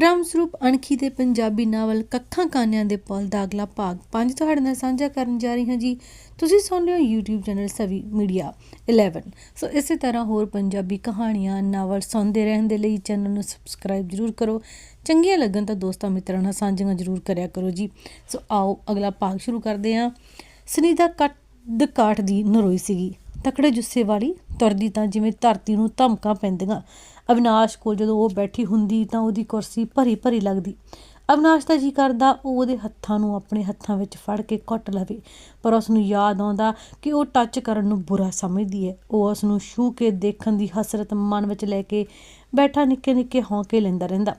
ਰਾਮ ਸਰੂਪ ਅਣਖੀ ਦੇ ਪੰਜਾਬੀ ਨਾਵਲ ਕੱਖਾਂ ਕਾਨਿਆਂ ਦੇ ਪੁੱਲ ਦਾ ਅਗਲਾ ਭਾਗ 5 ਤੁਹਾਡੇ ਨਾਲ ਸਾਂਝਾ ਕਰਨ ਜਾ ਰਹੀ ਹਾਂ ਜੀ। ਤੁਸੀਂ ਸੁਣ ਰਹੇ ਹੋ YouTube channel Savi media 11 so ਇਸੇ ਤਰ੍ਹਾਂ ਹੋਰ ਪੰਜਾਬੀ ਕਹਾਣੀਆਂ, ਨਾਵਲ ਸੁਣਦੇ ਰਹਿਣ ਦੇ ਲਈ ਚੈਨਲ ਨੂੰ ਸਬਸਕ੍ਰਾਈਬ ਜਰੂਰ ਕਰੋ। ਚੰਗੀਆਂ ਲੱਗਣ ਤਾਂ ਦੋਸਤਾਂ ਮਿੱਤਰਾਂ ਨਾਲ ਸਾਂਝੀਆਂ ਜਰੂਰ ਕਰਿਆ ਕਰੋ ਜੀ। ਸੋ ਆਓ ਅਗਲਾ ਭਾਗ ਸ਼ੁਰੂ ਕਰਦੇ ਹਾਂ। ਸੁਨੀਤਾ ਕੱਟ ਕਾਠ ਦੀ ਨਰੋਈ ਸੀਗੀ। ਤਕੜੇ ਜੁੱਸੇ ਵਾਲੀ ਤੁਰਦੀ ਤਾਂ ਜਿਵੇਂ ਧਰਤੀ ਨੂੰ ਧਮਕਾਂ ਪੈਂਦੀਆਂ। ਅਵਿਨਾਸ਼ ਕੋਲ ਜਦੋਂ ਉਹ ਬੈਠੀ ਹੁੰਦੀ ਤਾਂ ਉਹਦੀ ਕੁਰਸੀ ਭਰੀ ਭਰੀ ਲੱਗਦੀ। ਅਵਿਨਾਸ਼ ਦਾ ਜੀ ਕਰਦਾ ਉਹ ਉਹਦੇ ਹੱਥਾਂ ਨੂੰ ਆਪਣੇ ਹੱਥਾਂ ਵਿੱਚ ਫੜ ਕੇ ਘੁੱਟ ਲਵੇ, ਪਰ ਉਸ ਨੂੰ ਯਾਦ ਆਉਂਦਾ ਕਿ ਉਹ ਟੱਚ ਕਰਨ ਨੂੰ ਬੁਰਾ ਸਮਝਦੀ ਹੈ। ਉਹ ਉਸ ਨੂੰ ਛੂ ਕੇ ਦੇਖਣ ਦੀ ਹਸਰਤ ਮਨ ਵਿੱਚ ਲੈ ਕੇ ਬੈਠਾ ਨਿੱਕੇ ਨਿੱਕੇ ਹੌਂਕੇ ਲੈਂਦਾ ਰਹਿੰਦਾ।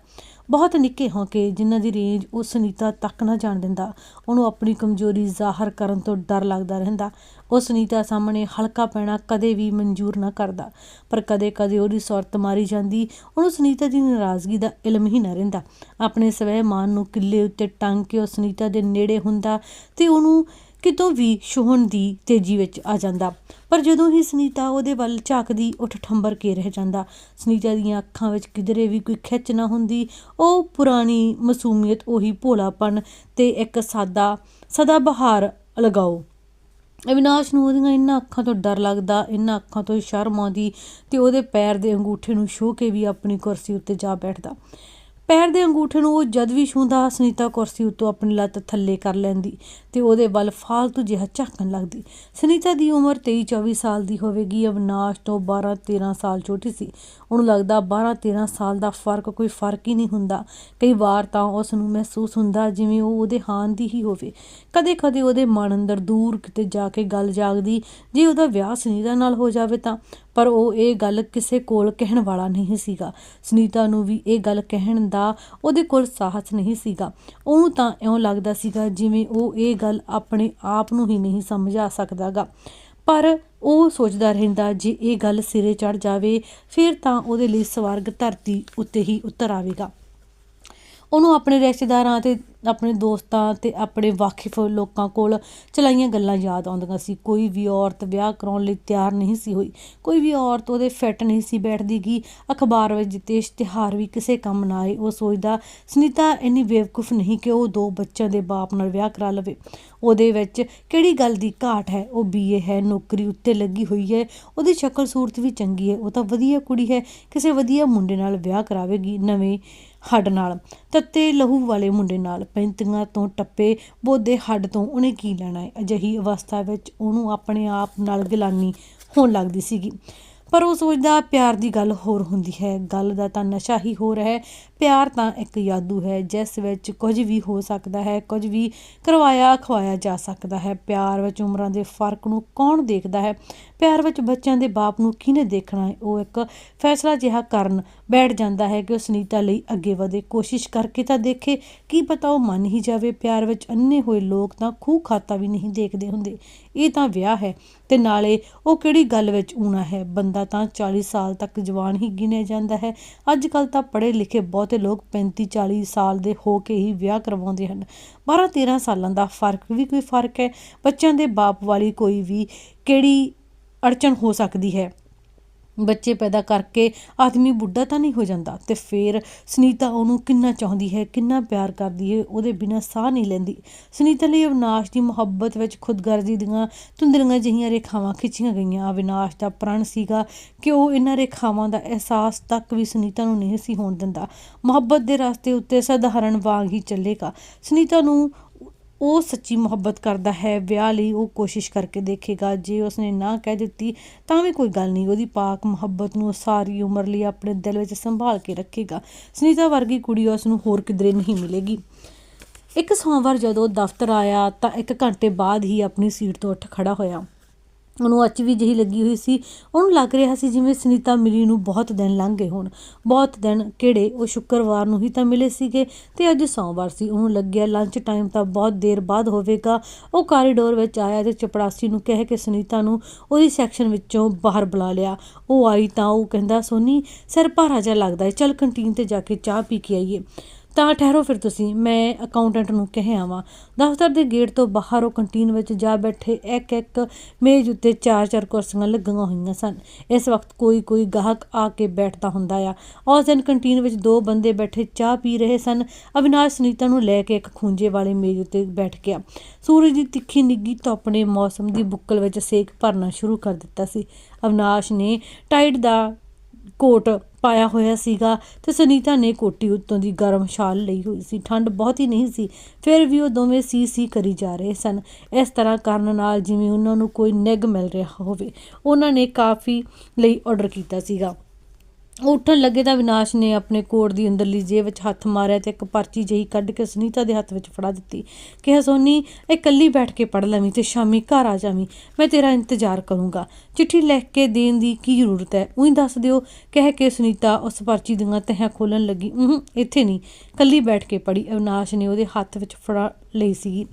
ਬਹੁਤ ਨਿੱਕੇ ਹੌਂਕੇ, ਜਿਨ੍ਹਾਂ ਦੀ ਰੇਂਜ ਉਹ ਸੁਨੀਤਾ ਤੱਕ ਨਾ ਜਾਣ ਦਿੰਦਾ। ਉਹਨੂੰ ਆਪਣੀ ਕਮਜ਼ੋਰੀ ਜ਼ਾਹਰ ਕਰਨ ਤੋਂ ਡਰ ਲੱਗਦਾ ਰਹਿੰਦਾ। ਉਹ ਸੁਨੀਤਾ ਸਾਹਮਣੇ ਹਲਕਾ ਪੈਣਾ ਕਦੇ ਵੀ ਮਨਜ਼ੂਰ ਨਾ ਕਰਦਾ। ਪਰ ਕਦੇ-ਕਦੇ ਉਹਦੀ ਸੁਰਤ ਮਾਰੀ ਜਾਂਦੀ ਉਹਨੂੰ ਸੁਨੀਤਾ ਦੀ ਨਾਰਾਜ਼ਗੀ ਦਾ ਇਲਮ ਹੀ ਨਾ ਰਹਿੰਦਾ। ਆਪਣੇ ਸਵੈ ਮਾਨ ਨੂੰ ਕਿੱਲੇ ਉੱਤੇ ਟੰਗ ਕੇ ਉਹ ਸੁਨੀਤਾ ਦੇ ਨੇੜੇ ਹੁੰਦਾ ਤੇ ਉਹਨੂੰ ਕਿਤੋਂ ਵੀ ਛੂਹਣ ਦੀ ਤੇਜ਼ੀ ਵਿੱਚ ਆ ਜਾਂਦਾ। ਪਰ ਜਦੋਂ ਹੀ ਸੁਨੀਤਾ ਉਹਦੇ ਵੱਲ ਝਾਕਦੀ, ਉੱਠ ਠੰਬਰ ਕੇ ਰਹਿ ਜਾਂਦਾ। ਸੁਨੀਤਾ ਦੀਆਂ ਅੱਖਾਂ ਵਿੱਚ ਕਿਧਰੇ ਵੀ ਕੋਈ ਖਿੱਚ ਨਾ ਹੁੰਦੀ। ਉਹ ਪੁਰਾਣੀ ਮਾਸੂਮੀਅਤ, ਉਹੀ ਭੋਲਾਪਨ ਤੇ ਇੱਕ ਸਾਦਾ, ਸਦਾ ਬਹਾਰ ਲਗਾਓ। ਅਵਿਨਾਸ਼ ਨੂੰ ਉਹਦੀਆਂ ਇਹਨਾਂ ਅੱਖਾਂ ਤੋਂ ਡਰ ਲੱਗਦਾ ਇਹਨਾਂ ਅੱਖਾਂ ਤੋਂ ਸ਼ਰਮ ਆਉਂਦੀ ਤੇ ਉਹਦੇ ਪੈਰ ਦੇ ਅੰਗੂਠੇ ਨੂੰ ਛੂਹ ਕੇ ਵੀ ਆਪਣੀ ਕੁਰਸੀ ਉੱਤੇ ਜਾ ਬੈਠਦਾ। ਪੈਰ ਦੇ ਅੰਗੂਠੇ ਨੂੰ ਉਹ ਜਦ ਵੀ ਛੂੰਦਾ ਸੁਨੀਤਾ ਕੁਰਸੀ ਉੱਤੋਂ ਆਪਣੀ ਲੱਤ ਥੱਲੇ ਕਰ ਲੈਂਦੀ ਤੇ ਉਹਦੇ ਵੱਲ ਫਾਲਤੂ ਜਿਹਾ ਝਾਕਣ ਲੱਗਦੀ। ਸੁਨੀਤਾ ਦੀ ਉਮਰ 23-24 ਸਾਲ ਦੀ ਹੋਵੇਗੀ, ਅਵਿਨਾਸ਼ ਤੋਂ 12-13 ਸਾਲ ਛੋਟੀ ਸੀ। ਉਹਨੂੰ ਲੱਗਦਾ 12-13 ਸਾਲ ਦਾ ਫ਼ਰਕ, ਕੋਈ ਫ਼ਰਕ ਹੀ ਨਹੀਂ ਹੁੰਦਾ। ਕਈ ਵਾਰ ਤਾਂ ਉਸ ਨੂੰ ਮਹਿਸੂਸ ਹੁੰਦਾ ਜਿਵੇਂ ਉਹ ਉਹਦੇ ਹਾਨ ਦੀ ਹੀ ਹੋਵੇ। ਕਦੇ-ਕਦੇ ਉਹਦੇ ਮਨ ਅੰਦਰ ਦੂਰ ਕਿਤੇ ਜਾ ਕੇ ਗੱਲ ਜਾਗਦੀ, ਜੇ ਉਹਦਾ ਵਿਆਹ ਸੁਨੀਤਾ ਨਾਲ ਹੋ ਜਾਵੇ ਤਾਂ। ਪਰ ਉਹ ਇਹ ਗੱਲ ਕਿਸੇ ਕੋਲ ਕਹਿਣ ਵਾਲਾ ਨਹੀਂ ਸੀਗਾ। ਸੁਨੀਤਾ ਨੂੰ ਵੀ ਇਹ ਗੱਲ ਕਹਿਣ ਦਾ ਉਹਦੇ ਕੋਲ ਸਾਹਸ ਨਹੀਂ ਸੀਗਾ। ਉਹਨੂੰ ਤਾਂ ਇਉਂ ਲੱਗਦਾ ਸੀਗਾ ਜਿਵੇਂ ਉਹ ਇਹ ਗੱਲ ਆਪਣੇ ਆਪ ਨੂੰ ਹੀ ਨਹੀਂ ਸਮਝਾ ਸਕਦਾਗਾ। ਪਰ ਉਹ ਸੋਚਦਾ ਰਹਿੰਦਾ, ਜੇ ਇਹ ਗੱਲ ਸਿਰੇ ਚੜ ਜਾਵੇ, ਫਿਰ ਤਾਂ ਉਹਦੇ ਲਈ ਸਵਰਗ ਧਰਤੀ ਉੱਤੇ ਹੀ ਉਤਰ ਆਵੇਗਾ। ਉਹਨੂੰ ਆਪਣੇ ਰਿਸ਼ਤੇਦਾਰਾਂ ਤੇ ਆਪਣੇ ਦੋਸਤਾਂ ਅਤੇ ਆਪਣੇ ਵਾਕਿਫ ਲੋਕਾਂ ਕੋਲ ਚਲਾਈਆਂ ਗੱਲਾਂ ਯਾਦ ਆਉਂਦੀਆਂ ਸੀ। ਕੋਈ ਵੀ ਔਰਤ ਵਿਆਹ ਕਰਾਉਣ ਲਈ ਤਿਆਰ ਨਹੀਂ ਸੀ ਹੋਈ। ਕੋਈ ਵੀ ਔਰਤ ਉਹਦੇ ਫਿੱਟ ਨਹੀਂ ਸੀ ਬੈਠਦੀ ਗੀ। ਅਖਬਾਰ ਵਿੱਚ ਦਿੱਤੇ ਇਸ਼ਤਿਹਾਰ ਵੀ ਕਿਸੇ ਕੰਮ ਨਾ ਆਏ। ਉਹ ਸੋਚਦਾ, ਸੁਨੀਤਾ, ਇੰਨੀ ਬੇਵਕੂਫ ਨਹੀਂ ਕਿ ਉਹ ਦੋ ਬੱਚਿਆਂ ਦੇ ਬਾਪ ਨਾਲ ਵਿਆਹ ਕਰਾ ਲਵੇ। ਉਹਦੇ ਵਿੱਚ ਕਿਹੜੀ ਗੱਲ ਦੀ ਘਾਟ ਹੈ? ਉਹ ਬੀਏ ਹੈ, ਨੌਕਰੀ ਉੱਤੇ ਲੱਗੀ ਹੋਈ ਹੈ। ਉਹਦੀ ਸ਼ਕਲ ਸੂਰਤ ਵੀ ਚੰਗੀ ਹੈ। ਉਹ ਤਾਂ ਵਧੀਆ ਕੁੜੀ ਹੈ। ਕਿਸੇ ਵਧੀਆ ਮੁੰਡੇ ਨਾਲ ਵਿਆਹ ਕਰਾਵੇਗੀ ਨਵੇਂ ਹੱਡ ਨਾਲ। ਤੱਤੇ ਲਹੂ ਵਾਲੇ ਮੁੰਡੇ ਨਾਲ। ਪੈਂਤੀਆਂ ਤੋਂ ਟੱਪੇ, ਬੋਧੇ ਹੱਡ ਤੋਂ ਉਹਨੇ ਕੀ ਲੈਣਾ ਹੈ? ਅਜਿਹੀ ਅਵਸਥਾ ਵਿੱਚ ਉਹਨੂੰ ਆਪਣੇ ਆਪ ਨਾਲ ਗਿਲਾਨੀ ਹੋਣ ਲੱਗਦੀ ਸੀਗੀ। ਪਰ ਉਹ ਸੋਚਦਾ ਪਿਆਰ ਦੀ ਗੱਲ ਹੋਰ ਹੁੰਦੀ ਹੈ। ਗੱਲ ਦਾ ਤਾਂ ਨਸ਼ਾ ਹੀ ਹੋਰ ਹੈ। ਪਿਆਰ ਤਾਂ ਇੱਕ ਜਾਦੂ ਹੈ, ਜਿਸ ਵਿੱਚ ਕੁਝ ਵੀ ਹੋ ਸਕਦਾ ਹੈ, ਕੁਝ ਵੀ ਕਰਵਾਇਆ ਖਵਾਇਆ ਜਾ ਸਕਦਾ ਹੈ। ਪਿਆਰ ਵਿੱਚ ਉਮਰਾਂ ਦੇ ਫ਼ਰਕ ਨੂੰ ਕੌਣ ਦੇਖਦਾ ਹੈ? ਪਿਆਰ ਵਿੱਚ ਬੱਚਿਆਂ ਦੇ ਬਾਪ ਨੂੰ ਕਿਹਨੇ ਦੇਖਣਾ ਹੈ? ਉਹ ਇੱਕ ਫੈਸਲਾ ਜਿਹਾ ਕਰਨ ਬੈਠ ਜਾਂਦਾ ਹੈ ਕਿ ਉਹ ਸੁਨੀਤਾ ਲਈ ਅੱਗੇ ਵਧੇ। ਕੋਸ਼ਿਸ਼ ਕਰਕੇ ਤਾਂ ਦੇਖੇ, ਕੀ ਪਤਾ ਉਹ ਮੰਨ ਹੀ ਜਾਵੇ, ਪਿਆਰ ਵਿੱਚ ਅੰਨੇ ਹੋਏ ਲੋਕ ਤਾਂ ਖੂਹ ਖਾਤਾ ਵੀ ਨਹੀਂ ਦੇਖਦੇ ਹੁੰਦੇ। ਇਹ ਤਾਂ ਵਿਆਹ ਹੈ ਤੇ ਨਾਲੇ ਉਹ ਕਿਹੜੀ ਗੱਲ ਵਿੱਚ ਊਣਾ ਹੈ? ਬੰਦਾ ਤਾਂ 40 ਸਾਲ ਤੱਕ ਜਵਾਨ ਹੀ ਗਿਣਿਆ ਜਾਂਦਾ ਹੈ। ਅੱਜ ਕੱਲ ਤਾਂ ਪੜ੍ਹੇ ਲਿਖੇ ਬਹੁਤ ਲੋਕ 35 40 ਸਾਲ ਦੇ ਹੋ ਕੇ ਹੀ ਵਿਆਹ ਕਰਵਾਉਂਦੇ ਹਨ। 12 13 ਸਾਲਾਂ ਦਾ ਫ਼ਰਕ ਵੀ ਕੋਈ ਫ਼ਰਕ ਹੈ। ਬੱਚਿਆਂ ਦੇ ਬਾਪ ਵਾਲੀ ਕੋਈ ਵੀ ਕਿਹੜੀ ਅੜਚਨ ਹੋ ਸਕਦੀ ਹੈ। ਬੱਚੇ ਪੈਦਾ ਕਰਕੇ ਆਦਮੀ ਬੁੱਢਾ ਤਾਂ ਨਹੀਂ ਹੋ ਜਾਂਦਾ ਤੇ ਫਿਰ ਸੁਨੀਤਾ ਉਹਨੂੰ ਕਿੰਨਾ ਚਾਹੁੰਦੀ ਹੈ, ਕਿੰਨਾ ਪਿਆਰ ਕਰਦੀ ਹੈ, ਉਹਦੇ ਬਿਨਾਂ ਸਾਹ ਨਹੀਂ ਲੈਂਦੀ। ਸੁਨੀਤਾ ਲਈ ਅਵਿਨਾਸ਼ ਦੀ ਮੁਹੱਬਤ ਵਿੱਚ ਖੁਦਗਰਜ਼ੀ ਦੀਆਂ ਧੁੰਦਲੀਆਂ ਜਿਹੀਆਂ ਰੇਖਾਵਾਂ ਖਿੱਚੀਆਂ ਗਈਆਂ। ਅਵਿਨਾਸ਼ ਦਾ ਪ੍ਰਣ ਸੀਗਾ ਕਿ ਉਹ ਇਹਨਾਂ ਰੇਖਾਵਾਂ ਦਾ ਅਹਿਸਾਸ ਤੱਕ ਵੀ ਸੁਨੀਤਾ ਨੂੰ ਨਹੀਂ ਸੀ ਹੋਣ ਦਿੰਦਾ। ਮੁਹੱਬਤ ਦੇ ਰਸਤੇ ਉੱਤੇ ਸਧਾਰਨ ਵਾਂਗ ਹੀ ਚੱਲੇਗਾ। ਸੁਨੀਤਾ ਨੂੰ ਉਹ ਸੱਚੀ ਮੁਹੱਬਤ ਕਰਦਾ ਹੈ, ਵਿਆਹ ਲਈ ਉਹ ਕੋਸ਼ਿਸ਼ ਕਰਕੇ ਦੇਖੇਗਾ, ਜੇ ਉਸਨੇ ਨਾ ਕਹਿ ਦਿੱਤੀ ਤਾਂ ਵੀ ਕੋਈ ਗੱਲ ਨਹੀਂ, ਉਹਦੀ ਪਾਕ ਮੁਹੱਬਤ ਨੂੰ ਸਾਰੀ ਉਮਰ ਲਈ ਆਪਣੇ ਦਿਲ ਵਿੱਚ ਸੰਭਾਲ ਕੇ ਰੱਖੇਗਾ। ਸੁਨੀਤਾ ਵਰਗੀ ਕੁੜੀ ਉਸ ਨੂੰ ਹੋਰ ਕਿਧਰੇ ਨਹੀਂ ਮਿਲੇਗੀ। ਇੱਕ ਸੋਮਵਾਰ ਜਦੋਂ ਦਫ਼ਤਰ ਆਇਆ ਤਾਂ ਇੱਕ ਘੰਟੇ ਬਾਅਦ ਹੀ ਆਪਣੀ ਸੀਟ ਤੋਂ ਉੱਠ ਖੜਾ ਹੋਇਆ। ਉਹਨੂੰ ਅੱਚ ਵੀ ਜਿਹੀ ਲੱਗੀ ਹੋਈ ਸੀ। ਉਹਨੂੰ ਲੱਗ ਰਿਹਾ ਸੀ ਜਿਵੇਂ ਸੁਨੀਤਾ ਮਿਲੀ ਨੂੰ ਬਹੁਤ ਦਿਨ ਲੰਘ ਗਏ ਹੋਣ। ਬਹੁਤ ਦਿਨ ਕਿਹੜੇ ਉਹ ਸ਼ੁੱਕਰਵਾਰ ਨੂੰ ਹੀ ਤਾਂ ਮਿਲੇ ਸੀਗੇ ਤੇ ਅੱਜ ਸੋਮਵਾਰ ਸੀ। ਉਹਨੂੰ ਲੱਗਿਆ ਲੰਚ ਟਾਈਮ ਤਾਂ ਬਹੁਤ ਦੇਰ ਬਾਅਦ ਹੋਵੇਗਾ। ਉਹ ਕਾਰੀਡੋਰ ਵਿੱਚ ਆਇਆ ਤੇ ਚਪੜਾਸੀ ਨੂੰ ਕਹਿ ਕੇ ਸੁਨੀਤਾ ਨੂੰ ਉਹਦੀ ਸੈਕਸ਼ਨ ਵਿੱਚੋਂ ਬਾਹਰ ਬੁਲਾ ਲਿਆ। ਉਹ ਆਈ ਤਾਂ ਉਹ ਕਹਿੰਦਾ, ਸੋਨੀ, ਸਿਰ ਭਾਰਾ ਜਿਹਾ ਲੱਗਦਾ ਹੈ ਚੱਲ ਕੰਟੀਨ ਤੇ ਜਾ ਕੇ ਚਾਹ ਪੀ ਕੇ ਆਈਏ। ਤਾਂ ਠਹਿਰੋ ਫਿਰ ਤੁਸੀਂ, ਮੈਂ ਅਕਾਊਂਟੈਂਟ ਨੂੰ ਕਹਿ ਵਾਂ ਦਫ਼ਤਰ ਦੇ ਗੇਟ ਤੋਂ ਬਾਹਰ ਉਹ ਕੰਟੀਨ ਵਿੱਚ ਜਾ ਬੈਠੇ ਇੱਕ ਇੱਕ ਮੇਜ਼ ਉੱਤੇ ਚਾਰ ਚਾਰ ਕੁਰਸੀਆਂ ਲੱਗੀਆਂ ਹੋਈਆਂ ਸਨ। ਇਸ ਵਕਤ ਕੋਈ ਕੋਈ ਗਾਹਕ ਆ ਕੇ ਬੈਠਦਾ ਹੁੰਦਾ ਆ। ਉਸ ਦਿਨ ਕੰਟੀਨ ਵਿੱਚ ਦੋ ਬੰਦੇ ਬੈਠੇ ਚਾਹ ਪੀ ਰਹੇ ਸਨ। ਅਵਿਨਾਸ਼ ਸੁਨੀਤਾ ਨੂੰ ਲੈ ਕੇ ਇੱਕ ਖੂੰਜੇ ਵਾਲੇ ਮੇਜ਼ ਉੱਤੇ ਬੈਠ ਗਿਆ। ਸੂਰਜ ਦੀ ਤਿੱਖੀ ਨਿੱਗੀ ਧੁੱਪ ਨੇ ਮੌਸਮ ਦੀ ਬੁੱਕਲ ਵਿੱਚ ਸੇਕ ਭਰਨਾ ਸ਼ੁਰੂ ਕਰ ਦਿੱਤਾ ਸੀ। ਅਵਿਨਾਸ਼ ਨੇ ਟਾਈਟ ਦਾ ਕੋਟ ਪਾਇਆ ਹੋਇਆ ਸੀਗਾ ਤੇ ਸੁਨੀਤਾ ਨੇ ਕੋਟੀ ਉੱਤੋਂ ਦੀ ਗਰਮ ਸ਼ਾਲ ਲਈ ਹੋਈ ਸੀ। ਠੰਡ ਬਹੁਤ ਹੀ ਨਹੀਂ ਸੀ, ਫਿਰ ਵੀ ਉਹ ਦੋਵੇਂ ਸੀ ਸੀ ਕਰੀ ਜਾ ਰਹੇ ਸਨ। ਇਸ ਤਰ੍ਹਾਂ ਕਰਨ ਨਾਲ ਜਿਵੇਂ ਉਹਨਾਂ ਨੂੰ ਕੋਈ ਨਿੱਘ ਮਿਲ ਰਿਹਾ ਹੋਵੇ, ਉਹਨਾਂ ਨੇ ਕਾਫੀ ਲਈ ਆਰਡਰ ਕੀਤਾ ਸੀਗਾ। ਉਹ ਉੱਠਣ ਲੱਗੇ ਤਾਂ ਵਿਨਾਸ਼ ਨੇ ਆਪਣੇ ਕੋਟ ਦੀ ਅੰਦਰਲੀ ਜੇਬ ਵਿੱਚ ਹੱਥ ਮਾਰਿਆ ਤੇ ਇੱਕ ਪਰਚੀ ਜਿਹੀ ਕੱਢ ਕੇ ਸੁਨੀਤਾ ਦੇ ਹੱਥ ਵਿੱਚ ਫੜਾ ਦਿੱਤੀ। ਕਿਹਾ, ਸੋਨੀ, ਇਹ ਇਕੱਲੀ ਬੈਠ ਕੇ ਪੜ ਲਵੀਂ ਤੇ ਸ਼ਾਮੀ ਘਰ ਆ ਜਾਵੀਂ। ਮੈਂ ਤੇਰਾ ਇੰਤਜ਼ਾਰ ਕਰੂੰਗਾ। ਚਿੱਠੀ ਲਿਖ ਕੇ ਦੇਣ ਦੀ ਕੀ ਜ਼ਰੂਰਤ ਹੈ? ਉਹੀ ਦੱਸ ਦਿਓ। ਕਹਿ ਕੇ ਸੁਨੀਤਾ ਉਸ ਪਰਚੀ ਦੀਆਂ ਤਹਾਂ ਖੋਲਣ ਲੱਗੀ। ਉਹ, ਇੱਥੇ ਨਹੀਂ। ਇਕੱਲੀ ਬੈਠ ਕੇ ਪੜੀ ਅਵਿਨਾਸ਼ ਨੇ ਉਹਦੇ ਹੱਥ ਵਿੱਚ ਫੜਾ ਲਈ ਸੀਗੀ।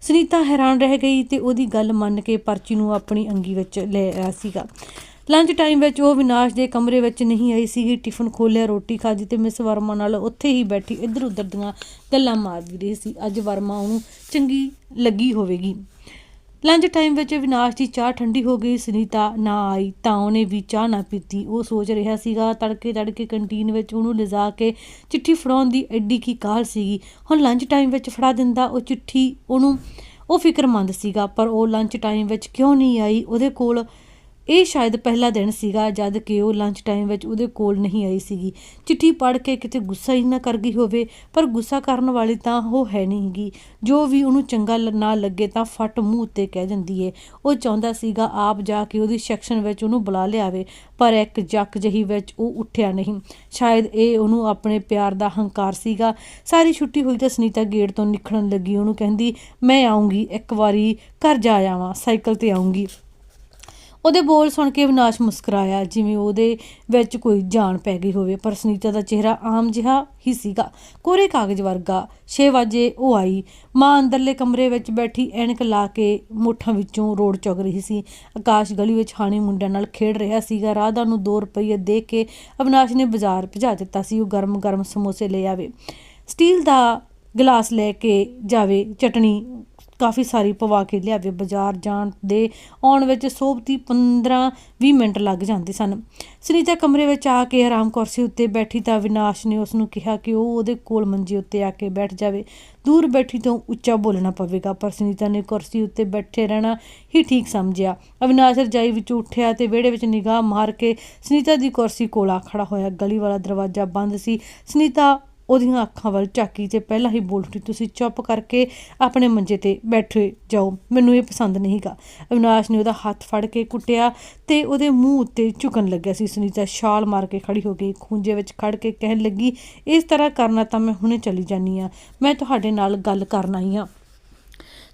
ਸੁਨੀਤਾ ਹੈਰਾਨ ਰਹਿ ਗਈ ਤੇ ਉਹਦੀ ਗੱਲ ਮੰਨ ਕੇ ਪਰਚੀ ਨੂੰ ਆਪਣੀ ਅੰਗੀ ਵਿੱਚ ਲੈ ਆਇਆ ਸੀਗਾ। ਲੰਚ ਟਾਈਮ ਵਿੱਚ ਉਹ ਵਿਨਾਸ਼ ਦੇ ਕਮਰੇ ਵਿੱਚ ਨਹੀਂ ਆਈ ਸੀਗੀ, ਟਿਫਨ ਖੋਲਿਆ ਰੋਟੀ ਖਾਧੀ ਤੇ ਮਿਸ ਵਰਮਾ ਨਾਲ ਉੱਥੇ ਹੀ ਬੈਠੀ ਇੱਧਰ ਉੱਧਰ ਦੀਆਂ ਗੱਲਾਂ ਮਾਰਦੀ ਰਹੀ ਸੀ। ਅੱਜ ਵਰਮਾ ਉਹਨੂੰ ਚੰਗੀ ਲੱਗੀ ਹੋਵੇਗੀ। ਲੰਚ ਟਾਈਮ ਵਿੱਚ ਵਿਨਾਸ਼ ਦੀ ਚਾਹ ਠੰਡੀ ਹੋ ਗਈ, ਸੁਨੀਤਾ ਨਾ ਆਈ ਤਾਂ ਉਹਨੇ ਵੀ ਚਾਹ ਨਾ ਪੀਤੀ। ਉਹ ਸੋਚ ਰਿਹਾ ਸੀਗਾ ਤੜਕੇ ਤੜਕੇ ਕੰਟੀਨ ਵਿੱਚ ਉਹਨੂੰ ਲਿਜਾ ਕੇ ਚਿੱਠੀ ਫੜਾਉਣ ਦੀ ਐਡੀ ਕੀ ਕਾਹਲ ਸੀਗੀ। ਹੁਣ ਲੰਚ ਟਾਈਮ ਵਿੱਚ ਫੜਾ ਦਿੰਦਾ, ਉਹ ਚਿੱਠੀ ਉਹਨੂੰ ਉਹ ਫਿਕਰਮੰਦ ਸੀਗਾ, ਪਰ ਉਹ ਲੰਚ ਟਾਈਮ ਵਿੱਚ ਕਿਉਂ ਨਹੀਂ ਆਈ? ਉਹਦੇ ਕੋਲ ਇਹ ਸ਼ਾਇਦ ਪਹਿਲਾ ਦਿਨ ਸੀਗਾ ਜਦ ਕਿ ਉਹ ਲੰਚ ਟਾਈਮ ਵਿੱਚ ਉਹਦੇ ਕੋਲ ਨਹੀਂ ਆਈ ਸੀਗੀ। ਚਿੱਠੀ ਪੜ੍ਹ ਕੇ ਕਿਤੇ ਗੁੱਸਾ ਹੀ ਨਾ ਕਰ ਗਈ ਹੋਵੇ, ਪਰ ਗੁੱਸਾ ਕਰਨ ਵਾਲੀ ਤਾਂ ਉਹ ਹੈ ਨਹੀਂਗੀ ਜੋ ਵੀ ਉਹਨੂੰ ਚੰਗਾ ਲ- ਨਾ ਲੱਗੇ ਤਾਂ ਫਟ ਮੂੰਹ ਉੱਤੇ ਕਹਿ ਦਿੰਦੀ ਏ। ਉਹ ਚਾਹੁੰਦਾ ਸੀਗਾ ਆਪ ਜਾ ਕੇ ਉਹਦੀ ਸੈਕਸ਼ਨ ਵਿੱਚ ਉਹਨੂੰ ਬੁਲਾ ਲਿਆਵੇ, ਪਰ ਇੱਕ ਜੱਕ ਜਹੀ ਵਿੱਚ ਉਹ ਉੱਠਿਆ ਨਹੀਂ। ਸ਼ਾਇਦ ਇਹ ਉਹਨੂੰ ਆਪਣੇ ਪਿਆਰ ਦਾ ਹੰਕਾਰ ਸੀਗਾ। ਸਾਰੀ ਛੁੱਟੀ ਹੋਈ ਤਾਂ ਸੁਨੀਤਾ ਗੇਟ ਤੋਂ ਨਿਕਲਣ ਲੱਗੀ। ਉਹਨੂੰ ਕਹਿੰਦੀ, ਮੈਂ ਆਉਂਗੀ ਇੱਕ ਵਾਰੀ ਘਰ ਜਾ ਆਵਾਂ, ਸਾਈਕਲ ਤੇ ਆਉਂਗੀ ਉਹਦੇ ਬੋਲ ਸੁਣ ਕੇ ਵਿਨਾਸ਼ ਮੁਸਕਰਾਇਆ, ਜਿਵੇਂ ਉਹਦੇ ਵਿੱਚ ਕੋਈ ਜਾਨ ਪੈ ਗਈ ਹੋਵੇ, ਪਰ ਸੁਨੀਤਾ ਦਾ ਚਿਹਰਾ ਆਮ ਜਿਹਾ ਹੀ ਸੀਗਾ, ਕੋਰੇ ਕਾਗਜ਼ ਵਰਗਾ। 6 ਵਜੇ ਉਹ ਆਈ, ਮਾਂ ਅੰਦਰਲੇ ਕਮਰੇ ਵਿੱਚ ਬੈਠੀ, ਐਨਕ ਲਾ ਕੇ ਮੁੱਠਾਂ ਵਿੱਚੋਂ ਰੋੜ ਚੁਗ ਰਹੀ ਸੀ। ਆਕਾਸ਼ ਗਲੀ ਵਿੱਚ ਹਾਣੀ ਮੁੰਡਿਆਂ ਨਾਲ ਖੇਡ ਰਿਹਾ ਸੀਗਾ। ਰਾਧਾ ਨੂੰ 2 ਰੁਪਏ ਦੇ ਕੇ ਅਵਿਨਾਸ਼ ਨੇ ਬਾਜ਼ਾਰ ਭਜਾ ਦਿੱਤਾ ਸੀ, ਉਹ ਗਰਮ-ਗਰਮ ਸਮੋਸੇ ਲੈ ਆਵੇ। ਸਟੀਲ ਦਾ ਗਲਾਸ ਲੈ ਕੇ ਜਾਵੇ, ਚਟਣੀ ਕਾਫੀ ਸਾਰੀ ਪਵਾ ਕੇ ਲਿਆਵੇ ਬਾਜ਼ਾਰ ਜਾਣ ਦੇ ਆਉਣ ਵਿੱਚ ਸੋਭਤੀ 15-20 ਮਿੰਟ ਲੱਗ ਜਾਂਦੇ ਸਨ। ਸੁਨੀਤਾ ਕਮਰੇ ਵਿੱਚ ਆ ਕੇ ਆਰਾਮ ਕੁਰਸੀ ਉੱਤੇ ਬੈਠੀ ਤਾਂ ਵਿਨਾਸ਼ ਨੇ ਉਸ ਨੂੰ ਕਿਹਾ ਕਿ ਉਹ ਉਹਦੇ ਕੋਲ ਮੰਜੇ ਉੱਤੇ ਆ ਕੇ ਬੈਠ ਜਾਵੇ। ਦੂਰ ਬੈਠੀ ਤੋਂ ਉੱਚਾ ਬੋਲਣਾ ਪਵੇਗਾ, ਪਰ ਸੁਨੀਤਾ ਨੇ ਕੁਰਸੀ ਉੱਤੇ ਬੈਠੇ ਰਹਿਣਾ ਹੀ ਠੀਕ ਸਮਝਿਆ। ਅਵਿਨਾਸ਼ ਰਜਾਈ ਵਿੱਚ ਉੱਠਿਆ ਤੇ ਵਿਹੜੇ ਵਿੱਚ ਨਿਗਾਹ ਮਾਰ ਕੇ ਸੁਨੀਤਾ ਦੀ ਕੁਰਸੀ ਕੋਲ ਆ ਖੜਾ ਹੋਇਆ। ਗਲੀ ਵਾਲਾ ਦਰਵਾਜ਼ਾ ਬੰਦ ਸੀ। ਸੁਨੀਤਾ ਉਹਦੀਆਂ ਅੱਖਾਂ ਵੱਲ ਝਾਕੀ ਤੇ ਪਹਿਲਾਂ ਹੀ ਬੋਲ ਉੱਠੀ, ਤੁਸੀਂ ਚੁੱਪ ਕਰਕੇ ਆਪਣੇ ਮੰਜੇ ਤੇ ਬੈਠੇ ਜਾਓ। ਮੈਨੂੰ ਇਹ ਪਸੰਦ ਨਹੀਂਗਾ ਅਵਿਨਾਸ਼ ਨੇ ਉਹਦਾ ਹੱਥ ਫੜ ਕੇ ਕੁੱਟਿਆ ਤੇ ਉਹਦੇ ਮੂੰਹ ਉੱਤੇ ਝੁਕਣ ਲੱਗਿਆ ਸੀ। ਸੁਨੀਤਾ ਛਾਲ ਮਾਰ ਕੇ ਖੜੀ ਹੋ ਗਈ, ਖੂੰਜੇ ਵਿੱਚ ਖੜ ਕੇ ਕਹਿਣ ਲੱਗੀ, ਇਸ ਤਰ੍ਹਾਂ ਕਰਨਾ ਤਾਂ ਮੈਂ ਹੁਣੇ ਚਲੀ ਜਾਨੀ ਆ ਮੈਂ ਤੁਹਾਡੇ ਨਾਲ ਗੱਲ ਕਰਨ ਆਈ ਆ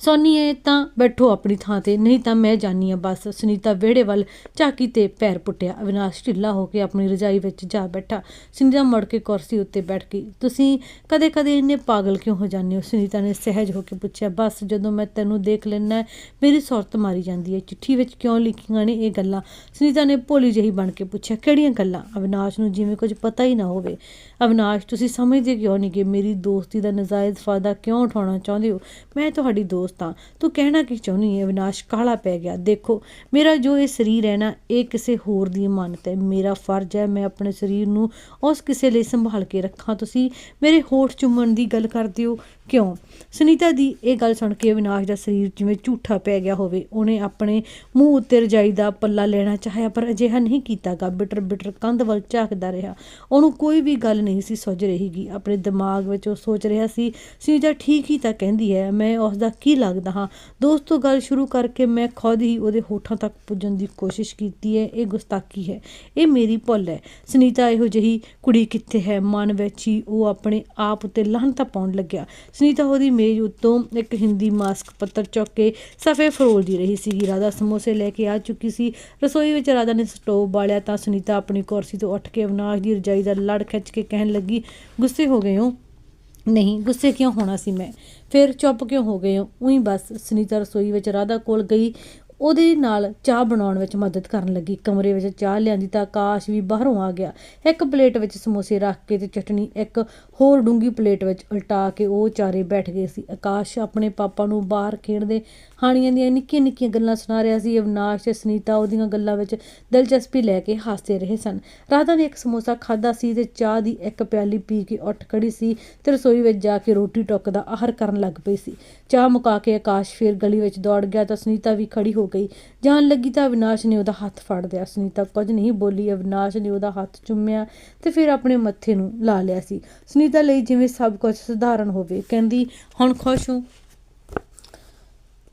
ਸੋਨੀ ਹੈ ਤਾਂ ਬੈਠੋ ਆਪਣੀ ਥਾਂ ਤੇ, ਨਹੀਂ ਤਾਂ ਮੈਂ ਜਾਨੀ ਆ ਬਸ। ਸੁਨੀਤਾ ਵਿਹੜੇ ਵੱਲ ਝਾਕੀ ਤੇ ਪੈਰ ਪੁੱਟਿਆ। ਅਵਿਨਾਸ਼ ਢਿੱਲਾ ਹੋ ਕੇ ਆਪਣੀ ਰਜਾਈ ਵਿੱਚ ਜਾ ਬੈਠਾ। ਸੁਨੀਤਾ ਮੁੜ ਕੇ ਕੁਰਸੀ ਉੱਤੇ ਬੈਠ ਗਈ। ਤੁਸੀਂ ਕਦੇ-ਕਦੇ ਇੰਨੇ ਪਾਗਲ ਕਿਉਂ ਹੋ ਜਾਂਦੇ ਹੋ? ਸੁਨੀਤਾ ਨੇ ਸਹਿਜ ਹੋ ਕੇ ਪੁੱਛਿਆ। ਬਸ, ਜਦੋਂ ਮੈਂ ਤੈਨੂੰ ਦੇਖ ਲੈਣਾ ਮੇਰੀ ਸੁਰਤ ਮਾਰੀ ਜਾਂਦੀ ਹੈ। ਚਿੱਠੀ ਵਿੱਚ ਕਿਉਂ ਲਿਖੀਆਂ ਨੇ ਇਹ ਗੱਲਾਂ? ਸੁਨੀਤਾ ਨੇ ਭੋਲੀ ਜਿਹੀ ਬਣ ਕੇ ਪੁੱਛਿਆ। ਕਿਹੜੀਆਂ ਗੱਲਾਂ? ਅਵਿਨਾਸ਼ ਨੂੰ ਜਿਵੇਂ ਕੁਝ ਪਤਾ ਹੀ ਨਾ ਹੋਵੇ। ਅਵਿਨਾਸ਼, ਤੁਸੀਂ ਸਮਝਦੇ ਕਿਉਂ ਨਹੀਂ ਕਿ ਮੇਰੀ ਦੋਸਤੀ ਦਾ ਨਜਾਇਜ਼ ਫਾਇਦਾ ਕਿਉਂ ਉਠਾਉਣਾ ਚਾਹੁੰਦੇ ਹੋ? ਮੈਂ ਤੁਹਾਡੀ ਦੋਸਤ ਹਾਂ। ਤੂੰ ਕਹਿਣਾ ਕੀ ਚਾਹੁੰਦੀ ਹੈ ਅਵਿਨਾਸ਼ ਕਾਲਾ ਪੈ ਗਿਆ? ਦੇਖੋ, ਮੇਰਾ ਜੋ ਇਹ ਸਰੀਰ ਹੈ ਨਾ, ਇਹ ਕਿਸੇ ਹੋਰ ਦੀ ਅਮਾਨਤ ਹੈ। ਮੇਰਾ ਫਰਜ਼ ਹੈ, ਮੈਂ ਆਪਣੇ ਸਰੀਰ ਨੂੰ ਉਸ ਕਿਸੇ ਲਈ ਸੰਭਾਲ ਕੇ ਰੱਖਾਂ। ਤੁਸੀਂ ਮੇਰੇ ਹੋਠ ਚੁੰਮਣ ਦੀ ਗੱਲ ਕਰਦੇ ਹੋ? ਕਿਉਂ? ਸੁਨੀਤਾ ਦੀ ਇਹ ਗੱਲ ਸੁਣ ਕੇ ਅਵਿਨਾਸ਼ ਦਾ ਸਰੀਰ ਜਿਵੇਂ ਝੂਠਾ ਪੈ ਗਿਆ ਹੋਵੇ, ਉਹਨੇ ਆਪਣੇ ਮੂੰਹ ਉੱਤੇ ਰਜਾਈ ਦਾ ਪੱਲਾ ਲੈਣਾ ਚਾਹਿਆ, ਪਰ ਅਜਿਹਾ ਨਹੀਂ ਕੀਤਾਗਾ। ਬਿਟਰ ਬਿਟਰ ਕੰਧ ਵੱਲ ਝਾਕਦਾ ਰਿਹਾ। ਉਹਨੂੰ ਕੋਈ ਵੀ ਗੱਲ ਨਹੀਂ ਸੀ ਸੁੱਝ ਰਹੀਗੀ ਆਪਣੇ ਦਿਮਾਗ ਵਿੱਚ ਉਹ ਸੋਚ ਰਿਹਾ ਸੀ, ਸੁਨੀਤਾ, ਠੀਕ ਹੀ ਤਾਂ ਕਹਿੰਦੀ ਹੈ, ਮੈਂ ਉਸ ਦਾ ਕੀ ਲੱਗਦਾ ਹਾਂ। ਦੋਸਤੋ, ਗੱਲ ਸ਼ੁਰੂ ਕਰਕੇ ਮੈਂ ਖੁਦ ਹੀ ਉਹਦੇ ਹੋਠਾਂ ਤੱਕ ਪੁੱਜਣ ਦੀ ਕੋਸ਼ਿਸ਼ ਕੀਤੀ ਹੈ। ਇਹ ਗੁਸਤਾਖੀ ਹੈ। ਇਹ ਮੇਰੀ ਭੁੱਲ ਹੈ। ਸੁਨੀਤਾ ਇਹੋ ਜਿਹੀ ਕੁੜੀ ਕਿੱਥੇ ਹੈ? ਮਨ ਵਿੱਚ ਹੀ ਉਹ ਆਪਣੇ ਆਪ ਉੱਤੇ ਲਾਹਨਤਾ ਪਾਉਣ ਲੱਗਿਆ। ਸੁਨੀਤਾ ਉਹਦੀ ਮੇਜ਼ ਉੱਤੋਂ ਇੱਕ ਹਿੰਦੀ ਮਾਸਕ ਪੱਤਰ ਚੁੱਕ ਕੇ ਸਫੇ ਫਰੋਲਦੀ ਰਹੀ ਸੀ ਰਾਧਾ ਸਮੋਸੇ ਲੈ ਕੇ ਆ ਚੁੱਕੀ ਸੀ। ਰਸੋਈ ਵਿੱਚ ਰਾਧਾ ਨੇ ਸਟੋਵ ਬਾਲਿਆ ਤਾਂ ਸੁਨੀਤਾ ਆਪਣੀ ਕੁਰਸੀ ਤੋਂ ਉੱਠ ਕੇ ਅਵਨਾਸ਼ ਦੀ ਰਜਾਈ ਦਾ ਲੜ ਖਿੱਚ ਕੇ ਕਹਿਣ ਲੱਗੀ, ਗੁੱਸੇ ਹੋ ਗਏ ਹੋ? ਨਹੀਂ, ਗੁੱਸੇ ਕਿਉਂ ਹੋਣਾ ਸੀ ਮੈਂ? ਫਿਰ ਚੁੱਪ ਕਿਉਂ ਹੋ ਗਏ ਹੋ? ਉਹੀ ਬਸ, ਸੁਨੀਤਾ ਰਸੋਈ ਵਿੱਚ ਰਾਧਾ ਕੋਲ ਗਈ। ਉਹਦੇ ਨਾਲ ਚਾਹ ਬਣਾਉਣ ਵਿੱਚ ਮਦਦ ਕਰਨ ਲੱਗੀ। ਕਮਰੇ ਵਿੱਚ ਚਾਹ ਲਿਆਂਦੀ ਤਾਂ ਆਕਾਸ਼ ਵੀ ਬਾਹਰੋਂ ਆ ਗਿਆ। ਇੱਕ ਪਲੇਟ ਵਿੱਚ ਸਮੋਸੇ ਰੱਖ ਕੇ ਤੇ ਚਟਨੀ, ਇੱਕ ਹੋਰ ਡੂੰਗੀ ਪਲੇਟ ਵਿੱਚ ਉਲਟਾ ਕੇ ਉਹ ਚਾਰੇ ਬੈਠ ਗਏ ਸੀ। ਆਕਾਸ਼ ਆਪਣੇ ਪਾਪਾ ਨੂੰ ਬਾਹਰ ਖੇਡਦੇ ਹਾਣੀਆਂ ਦੀਆਂ ਨਿੱਕੀਆਂ ਨਿੱਕੀਆਂ ਗੱਲਾਂ ਸੁਣਾ ਰਿਹਾ ਸੀ। ਅਵਨਾਸ਼ ਤੇ ਸੁਨੀਤਾ ਉਹਦੀਆਂ ਗੱਲਾਂ ਵਿੱਚ ਦਿਲਚਸਪੀ ਲੈ ਕੇ ਹੱਸਦੇ ਰਹੇ ਸਨ। ਰਾਧਾ ਨੇ ਇੱਕ ਸਮੋਸਾ ਖਾਦਾ ਸੀ ਤੇ ਚਾਹ ਦੀ ਇੱਕ ਪਿਆਲੀ ਪੀ ਕੇ ਉੱਠ ਖੜੀ ਸੀ ਤੇ ਰਸੋਈ ਵਿੱਚ ਜਾ ਕੇ ਰੋਟੀ ਟੁੱਕ ਦਾ ਆਹਰ ਕਰਨ ਲੱਗ ਪਈ ਸੀ। ਚਾਹ ਮੁਕਾ ਕੇ ਆਕਾਸ਼ ਫਿਰ ਗਲੀ ਵਿੱਚ ਦੌੜ ਗਿਆ ਤਾਂ ਸੁਨੀਤਾ ਵੀ ਖੜੀ ਹੋ ਗਈ। ਜਾਣ ਲੱਗੀ ਤਾਂ ਅਵਿਨਾਸ਼ ਨੇ ਉਹਦਾ ਹੱਥ ਫੜ ਲਿਆ। ਸੁਨੀਤਾ ਕੁਝ ਨਹੀਂ ਬੋਲੀ। ਅਵਿਨਾਸ਼ ਨੇ ਉਹਦਾ ਹੱਥ ਚੁੰਮਿਆ ਤੇ ਫਿਰ ਆਪਣੇ ਮੱਥੇ ਨੂੰ ਲਾ ਲਿਆ ਸੀ। ਸੁਨੀਤਾ ਲਈ ਜਿਵੇਂ ਸਭ ਕੁਝ ਸਧਾਰਨ ਹੋਵੇ। ਕਹਿੰਦੀ, ਹੁਣ ਖੁਸ਼ ਹਾਂ।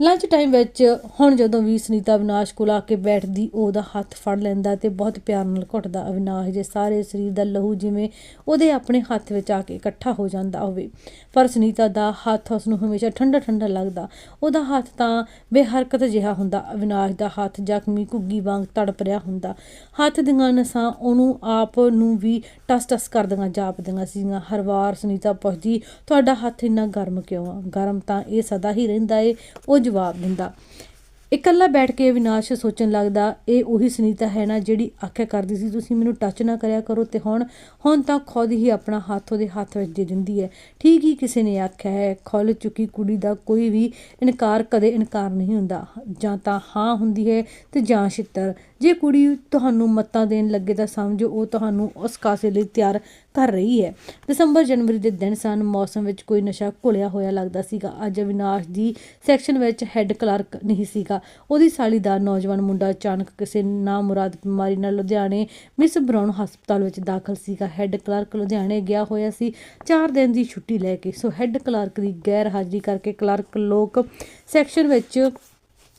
ਲੰਚ ਟਾਈਮ ਵਿੱਚ ਹੁਣ ਜਦੋਂ ਵੀ ਸੁਨੀਤਾ ਅਵਿਨਾਸ਼ ਕੋਲ ਆ ਕੇ ਬੈਠਦੀ, ਉਹਦਾ ਹੱਥ ਫੜ ਲੈਂਦਾ ਤੇ ਬਹੁਤ ਪਿਆਰ ਨਾਲ ਘੁੱਟਦਾ ਅਵਿਨਾਸ਼ ਦੇ ਸਾਰੇ ਸਰੀਰ ਦਾ ਲਹੂ ਜਿਵੇਂ ਉਹਦੇ ਆਪਣੇ ਹੱਥ ਵਿੱਚ ਆ ਕੇ ਇਕੱਠਾ ਹੋ ਜਾਂਦਾ ਹੋਵੇ। ਪਰ ਸੁਨੀਤਾ ਦਾ ਹੱਥ ਉਸ ਨੂੰ ਹਮੇਸ਼ਾ ਠੰਡਾ ਠੰਡਾ ਲੱਗਦਾ। ਉਹਦਾ ਹੱਥ ਤਾਂ ਬੇਹਰਕਤ ਜਿਹਾ ਹੁੰਦਾ। ਅਵਿਨਾਸ਼ ਦਾ ਹੱਥ ਜ਼ਖਮੀ ਘੁੱਗੀ ਵਾਂਗ ਤੜਪ ਰਿਹਾ ਹੁੰਦਾ। ਹੱਥ ਦੀਆਂ ਨਸਾਂ ਉਹਨੂੰ ਆਪ ਨੂੰ ਵੀ ਟਸ ਟਸ ਕਰਦੀਆਂ, ਜਾਪਦੀਆਂ ਸੀਗੀਆਂ। ਹਰ ਵਾਰ ਸੁਨੀਤਾ ਪੁੱਛਦੀ, ਤੁਹਾਡਾ ਹੱਥ ਇੰਨਾ ਗਰਮ ਕਿਉਂ ਆ? ਗਰਮ ਤਾਂ ਇਹ ਸਦਾ ਹੀ ਰਹਿੰਦਾ ਏ। ਉਹ ਜਵਾਬ ਦਿੰਦਾ। ਇਕੱਲਾ ਬੈਠ ਕੇ ਵਿਨਾਸ਼ ਸੋਚਣ ਲੱਗਦਾ, ਇਹ ਉਹੀ ਸੁਨੀਤਾ ਹੈ ਨਾ ਜਿਹੜੀ ਆਖਿਆ ਕਰਦੀ ਸੀ, ਤੁਸੀਂ ਮੈਨੂੰ ਟੱਚ ਨਾ ਕਰਿਆ ਕਰੋ ਤੇ ਹੁਣ ਹੁਣ ਤਾਂ ਖੁਦ ਹੀ ਆਪਣਾ ਹੱਥ ਉਹਦੇ ਹੱਥ ਵਿੱਚ ਦੇ ਦਿੰਦੀ ਹੈ। ਠੀਕ ਹੀ ਕਿਸੇ ਨੇ ਆਖਿਆ ਹੈ, ਖੁੱਲ ਚੁੱਕੀ ਕੁੜੀ ਦਾ ਕੋਈ ਵੀ ਇਨਕਾਰ ਕਦੇ ਇਨਕਾਰ ਨਹੀਂ ਹੁੰਦਾ। ਜਾਂ ਤਾਂ ਹਾਂ ਹੁੰਦੀ ਹੈ ਤੇ ਜਾਂ ਛਿੱਤਰ। ਜੇ ਕੁੜੀ ਤੁਹਾਨੂੰ ਮੱਤਾਂ ਦੇਣ ਲੱਗੇ ਤਾਂ ਸਮਝੋ, ਉਹ ਤੁਹਾਨੂੰ ਉਸ ਕਾਸੇ ਲਈ ਤਿਆਰ ਕਰ ਰਹੀ ਹੈ। ਦਸੰਬਰ ਜਨਵਰੀ ਦੇ ਦਿਨ ਸਨ, ਮੌਸਮ ਵਿੱਚ ਕੋਈ ਨਸ਼ਾ ਘੁਲਿਆ ਹੋਇਆ ਲੱਗਦਾ ਸੀਗਾ। ਅੱਜ ਅਵਿਨਾਸ਼ ਦੀ ਸੈਕਸ਼ਨ ਵਿੱਚ ਹੈੱਡ ਕਲਰਕ ਨਹੀਂ ਸੀਗਾ। ਉਹਦੀ ਸਾਲੀ ਦਾ ਨੌਜਵਾਨ ਮੁੰਡਾ ਅਚਾਨਕ ਕਿਸੇ ਨਾਮੁਰਾਦ ਬਿਮਾਰੀ ਨਾਲ ਲੁਧਿਆਣੇ ਮਿਸ ਬਰਾਉਨ ਹਸਪਤਾਲ ਵਿੱਚ ਦਾਖਲ ਸੀਗਾ। ਹੈੱਡ ਕਲਰਕ ਲੁਧਿਆਣੇ ਗਿਆ ਹੋਇਆ ਸੀ। 4 ਦਿਨ ਦੀ ਛੁੱਟੀ ਲੈ ਕੇ, ਸੋ ਹੈੱਡ ਕਲਰਕ ਦੀ ਗੈਰ ਹਾਜ਼ਰੀ ਕਰਕੇ ਕਲਰਕ ਲੋਕ ਸੈਕਸ਼ਨ ਵਿੱਚ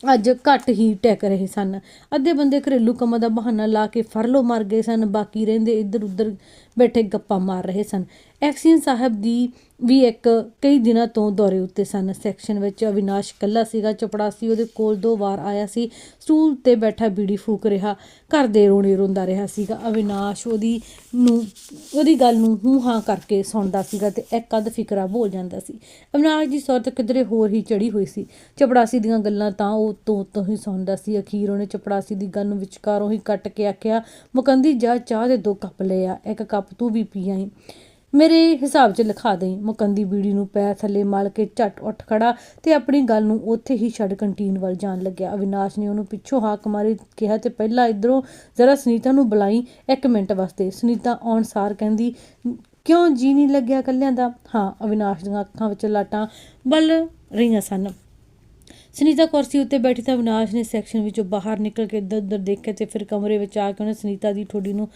ਅੱਜ ਘੱਟ ਹੀ ਟੈਕ ਰਹੇ ਸਨ। ਅੱਧੇ ਬੰਦੇ ਘਰੇਲੂ ਕੰਮਾਂ ਦਾ ਬਹਾਨਾ ਲਾ ਕੇ ਫਰਲੋ ਮਰ ਗਏ ਸਨ। ਬਾਕੀ ਰਹਿੰਦੇ ਇੱਧਰ ਉੱਧਰ ਬੈਠੇ ਗੱਪਾਂ ਮਾਰ ਰਹੇ ਸਨ। ਐਕਸੀਅਨ ਸਾਹਿਬ ਦੀ ਵੀ ਇੱਕ ਕਈ ਦਿਨਾਂ ਤੋਂ ਦੌਰੇ ਉੱਤੇ ਸਨ। ਸੈਕਸ਼ਨ ਵਿੱਚ ਅਵਿਨਾਸ਼ ਕੱਲਾ ਸੀਗਾ ਚਪੜਾਸੀ ਉਹਦੇ ਕੋਲ ਦੋ ਵਾਰ ਆਇਆ ਸੀ। ਸਟੂਲ ਤੇ ਬੈਠਾ ਬੀੜੀ ਫੂਕ ਰਿਹਾ, ਘਰ ਦੇ ਰੋਣੇ ਰੋਂਦਾ ਰਿਹਾ ਸੀਗਾ। ਅਵਿਨਾਸ਼ ਉਹਦੀ ਨੂੰ, ਉਹਦੀ ਗੱਲ ਨੂੰ ਹੂੰ ਹਾਂ ਕਰਕੇ ਸੁਣਦਾ ਸੀਗਾ ਤੇ ਇੱਕ ਅੱਧ ਫਿਕਰਾ ਬੋਲ ਜਾਂਦਾ ਸੀ। ਅਵਿਨਾਸ਼ ਦੀ ਸੁਰਤ ਕਿਧਰੇ ਹੋਰ ਹੀ ਚੜੀ ਹੋਈ ਸੀ। ਚਪੜਾਸੀ ਦੀਆਂ ਗੱਲਾਂ ਤਾਂ ਉਹ ਤੋਂ ਤੋਂ ਹੀ ਸੁਣਦਾ ਸੀ। ਅਖੀਰ ਉਹਨੇ ਚਪੜਾਸੀ ਦੀ ਗੱਲ ਨੂੰ ਵਿਚਕਾਰੋਂ ਹੀ ਕੱਟ ਕੇ ਆਖਿਆ, ਮੁਕੰਦੀ, ਜਾ ਚਾਹ ਦੇ ਦੋ ਕੱਪ ਲੈ ਆ, ਇੱਕ ਕੱਪ ਤੂੰ ਵੀ ਪੀ ਆਈ। ਮੇਰੇ ਹਿਸਾਬ 'ਚ ਲਿਖਾ ਦੇਈ, ਮੁਕੰਦੀ ਬੀੜੀ ਨੂੰ ਪੈਰ ਥੱਲੇ ਮਲ ਕੇ ਝਟ ਉੱਠ ਖੜਾ ਤੇ ਆਪਣੀ ਗੱਲ ਨੂੰ ਉੱਥੇ ਹੀ ਛੱਡ ਕੰਟੀਨ ਵੱਲ ਜਾਣ ਲੱਗਿਆ। ਅਵਿਨਾਸ਼ ਨੇ ਉਹਨੂੰ ਪਿੱਛੋਂ ਹਾਕ ਮਾਰੀ, ਕਿਹਾ ਤੇ ਪਹਿਲਾਂ ਇਧਰੋਂ ਜ਼ਰਾ ਸੁਨੀਤਾ ਨੂੰ ਬੁਲਾਈ, ਇੱਕ ਮਿੰਟ ਵਾਸਤੇ। ਸੁਨੀਤਾ ਆਉਣ ਸਾਰ ਕਹਿੰਦੀ, ਕਿਉਂ ਜੀ ਨਹੀਂ ਲੱਗਿਆ ਕੱਲਿਆਂ ਦਾ? ਹਾਂ, ਅਵਿਨਾਸ਼ ਦੀਆਂ ਅੱਖਾਂ ਵਿੱਚ ਲਾਟਾਂ ਬਲ ਰਹੀਆਂ ਸਨ। ਸੁਨੀਤਾ ਕੁਰਸੀ ਉੱਤੇ ਬੈਠੀ ਤਾਂ ਅਵਿਨਾਸ਼ ਨੇ ਸੈਕਸ਼ਨ ਵਿੱਚੋਂ ਬਾਹਰ ਨਿਕਲ ਕੇ ਇੱਧਰ ਉੱਧਰ ਦੇਖਿਆ ਤੇ ਫਿਰ ਕਮਰੇ ਵਿੱਚ ਆ ਕੇ ਉਹਨੇ ਸੁਨੀਤਾ ਦੀ ਠੋਡੀ ਨੂੰ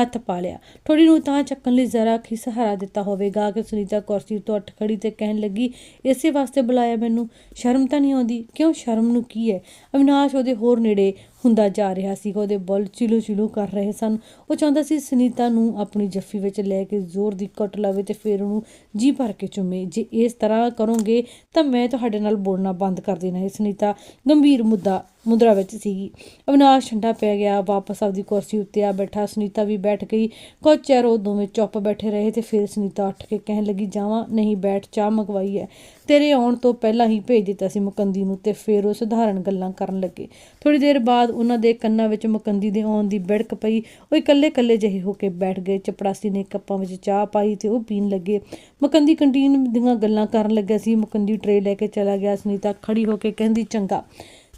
ਹੱਥ ਪਾ ਲਿਆ। ਠੋਡੀ ਨੂੰ ਤਾਂ ਚੱਕਣ ਲਈ ਜ਼ਰਾ ਕੀ ਸਹਾਰਾ ਦਿੱਤਾ ਹੋਵੇਗਾ ਕਿ ਸੁਨੀਤਾ ਕੁਰਸੀ ਤੋਂ ਉੱਠ ਖੜੀ ਤੇ ਕਹਿਣ ਲੱਗੀ, ਇਸੇ ਵਾਸਤੇ ਬੁਲਾਇਆ ਮੈਨੂੰ, ਸ਼ਰਮ ਤਾਂ ਨਹੀਂ ਆਉਂਦੀ? ਕਿਉਂ? ਸ਼ਰਮ ਨੂੰ ਕੀ ਹੈ? ਅਵਿਨਾਸ਼ ਉਹਦੇ ਹੋਰ ਨੇੜੇ ਹੁੰਦਾ ਜਾ ਰਿਹਾ ਸੀ ਉਹਦੇ ਬੁੱਲ ਚਿਲੂ ਚਿਲੂ ਕਰ ਰਹੇ ਸਨ। ਉਹ ਚਾਹੁੰਦਾ ਸੀ ਸੁਨੀਤਾ ਨੂੰ ਆਪਣੀ ਜੱਫੀ ਵਿੱਚ ਲੈ ਕੇ ਜ਼ੋਰ ਦੀ ਕੁੱਟ ਲਵੇ ਤੇ ਫਿਰ ਉਹਨੂੰ ਜੀ ਭਰ ਕੇ ਚੁੰਮੇ। ਜੇ ਇਸ ਤਰ੍ਹਾਂ ਕਰੋਗੇ ਤਾਂ ਮੈਂ ਤੁਹਾਡੇ ਨਾਲ ਬੋਲਣਾ ਬੰਦ ਕਰ ਦੇਣਾ ਹੈ, ਸੁਨੀਤਾ। ਗੰਭੀਰ ਮੁੱਦਾ ਮੁਦਰਾ ਵਿੱਚ ਸੀਗੀ। ਅਵਿਨਾਸ਼ ਠੰਡਾ ਪੈ ਗਿਆ, ਵਾਪਸ ਆਪਦੀ ਕੁਰਸੀ ਉੱਤੇ ਆ ਬੈਠਾ। ਸੁਨੀਤਾ ਵੀ ਬੈਠ ਗਈ। ਕੁਝ ਚਿਰ ਉਹ ਦੋਵੇਂ ਚੁੱਪ ਬੈਠੇ ਰਹੇ ਤੇ ਫਿਰ ਸੁਨੀਤਾ ਉੱਠ ਕੇ ਕਹਿਣ ਲੱਗੀ, ਜਾਵਾਂ, ਨਹੀਂ ਬੈਠ, ਚਾਹ ਮੰਗਵਾਈ ਹੈ। ਤੇਰੇ ਆਉਣ ਤੋਂ ਪਹਿਲਾਂ ਹੀ ਭੇਜ ਦਿੱਤਾ ਸੀ ਮੁਕੰਦੀ ਨੂੰ ਤੇ ਫਿਰ ਉਹ ਸਧਾਰਨ ਗੱਲਾਂ ਕਰਨ ਲੱਗੇ। ਥੋੜੀ ਦੇਰ ਬਾਅਦ ਉਹਨਾਂ ਦੇ ਕੰਨਾਂ ਵਿੱਚ ਮੁਕੰਦੀ ਦੇ ਆਉਣ ਦੀ ਬਿੜਕ ਪਈ। ਉਹ ਇਕੱਲੇ ਇਕੱਲੇ ਜਿਹੇ ਹੋ ਕੇ ਬੈਠ ਗਏ। ਚਪੜਾਸੀ ਨੇ ਕੱਪਾਂ ਵਿੱਚ ਚਾਹ ਪਾਈ ਤੇ ਉਹ ਪੀਣ ਲੱਗੇ। ਮੁਕੰਦੀ ਕੰਟੀਨ ਦੀਆਂ ਗੱਲਾਂ ਕਰਨ ਲੱਗਾ ਸੀ। ਮੁਕੰਦੀ ਟਰੇ ਲੈ ਕੇ ਚਲਾ ਗਿਆ। ਸੁਨੀਤਾ ਖੜੀ ਹੋ ਕੇ ਕਹਿੰਦੀ, ਚੰਗਾ।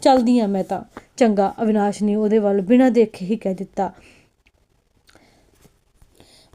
ਚੱਲਦੀ ਆ ਮੈਂ ਤਾਂ। ਚੰਗਾ ਅਵਿਨਾਸ਼ ਨੇ ਉਹਦੇ ਵੱਲ ਬਿਨਾਂ ਦੇਖੇ ਹੀ ਕਹਿ ਦਿੱਤਾ।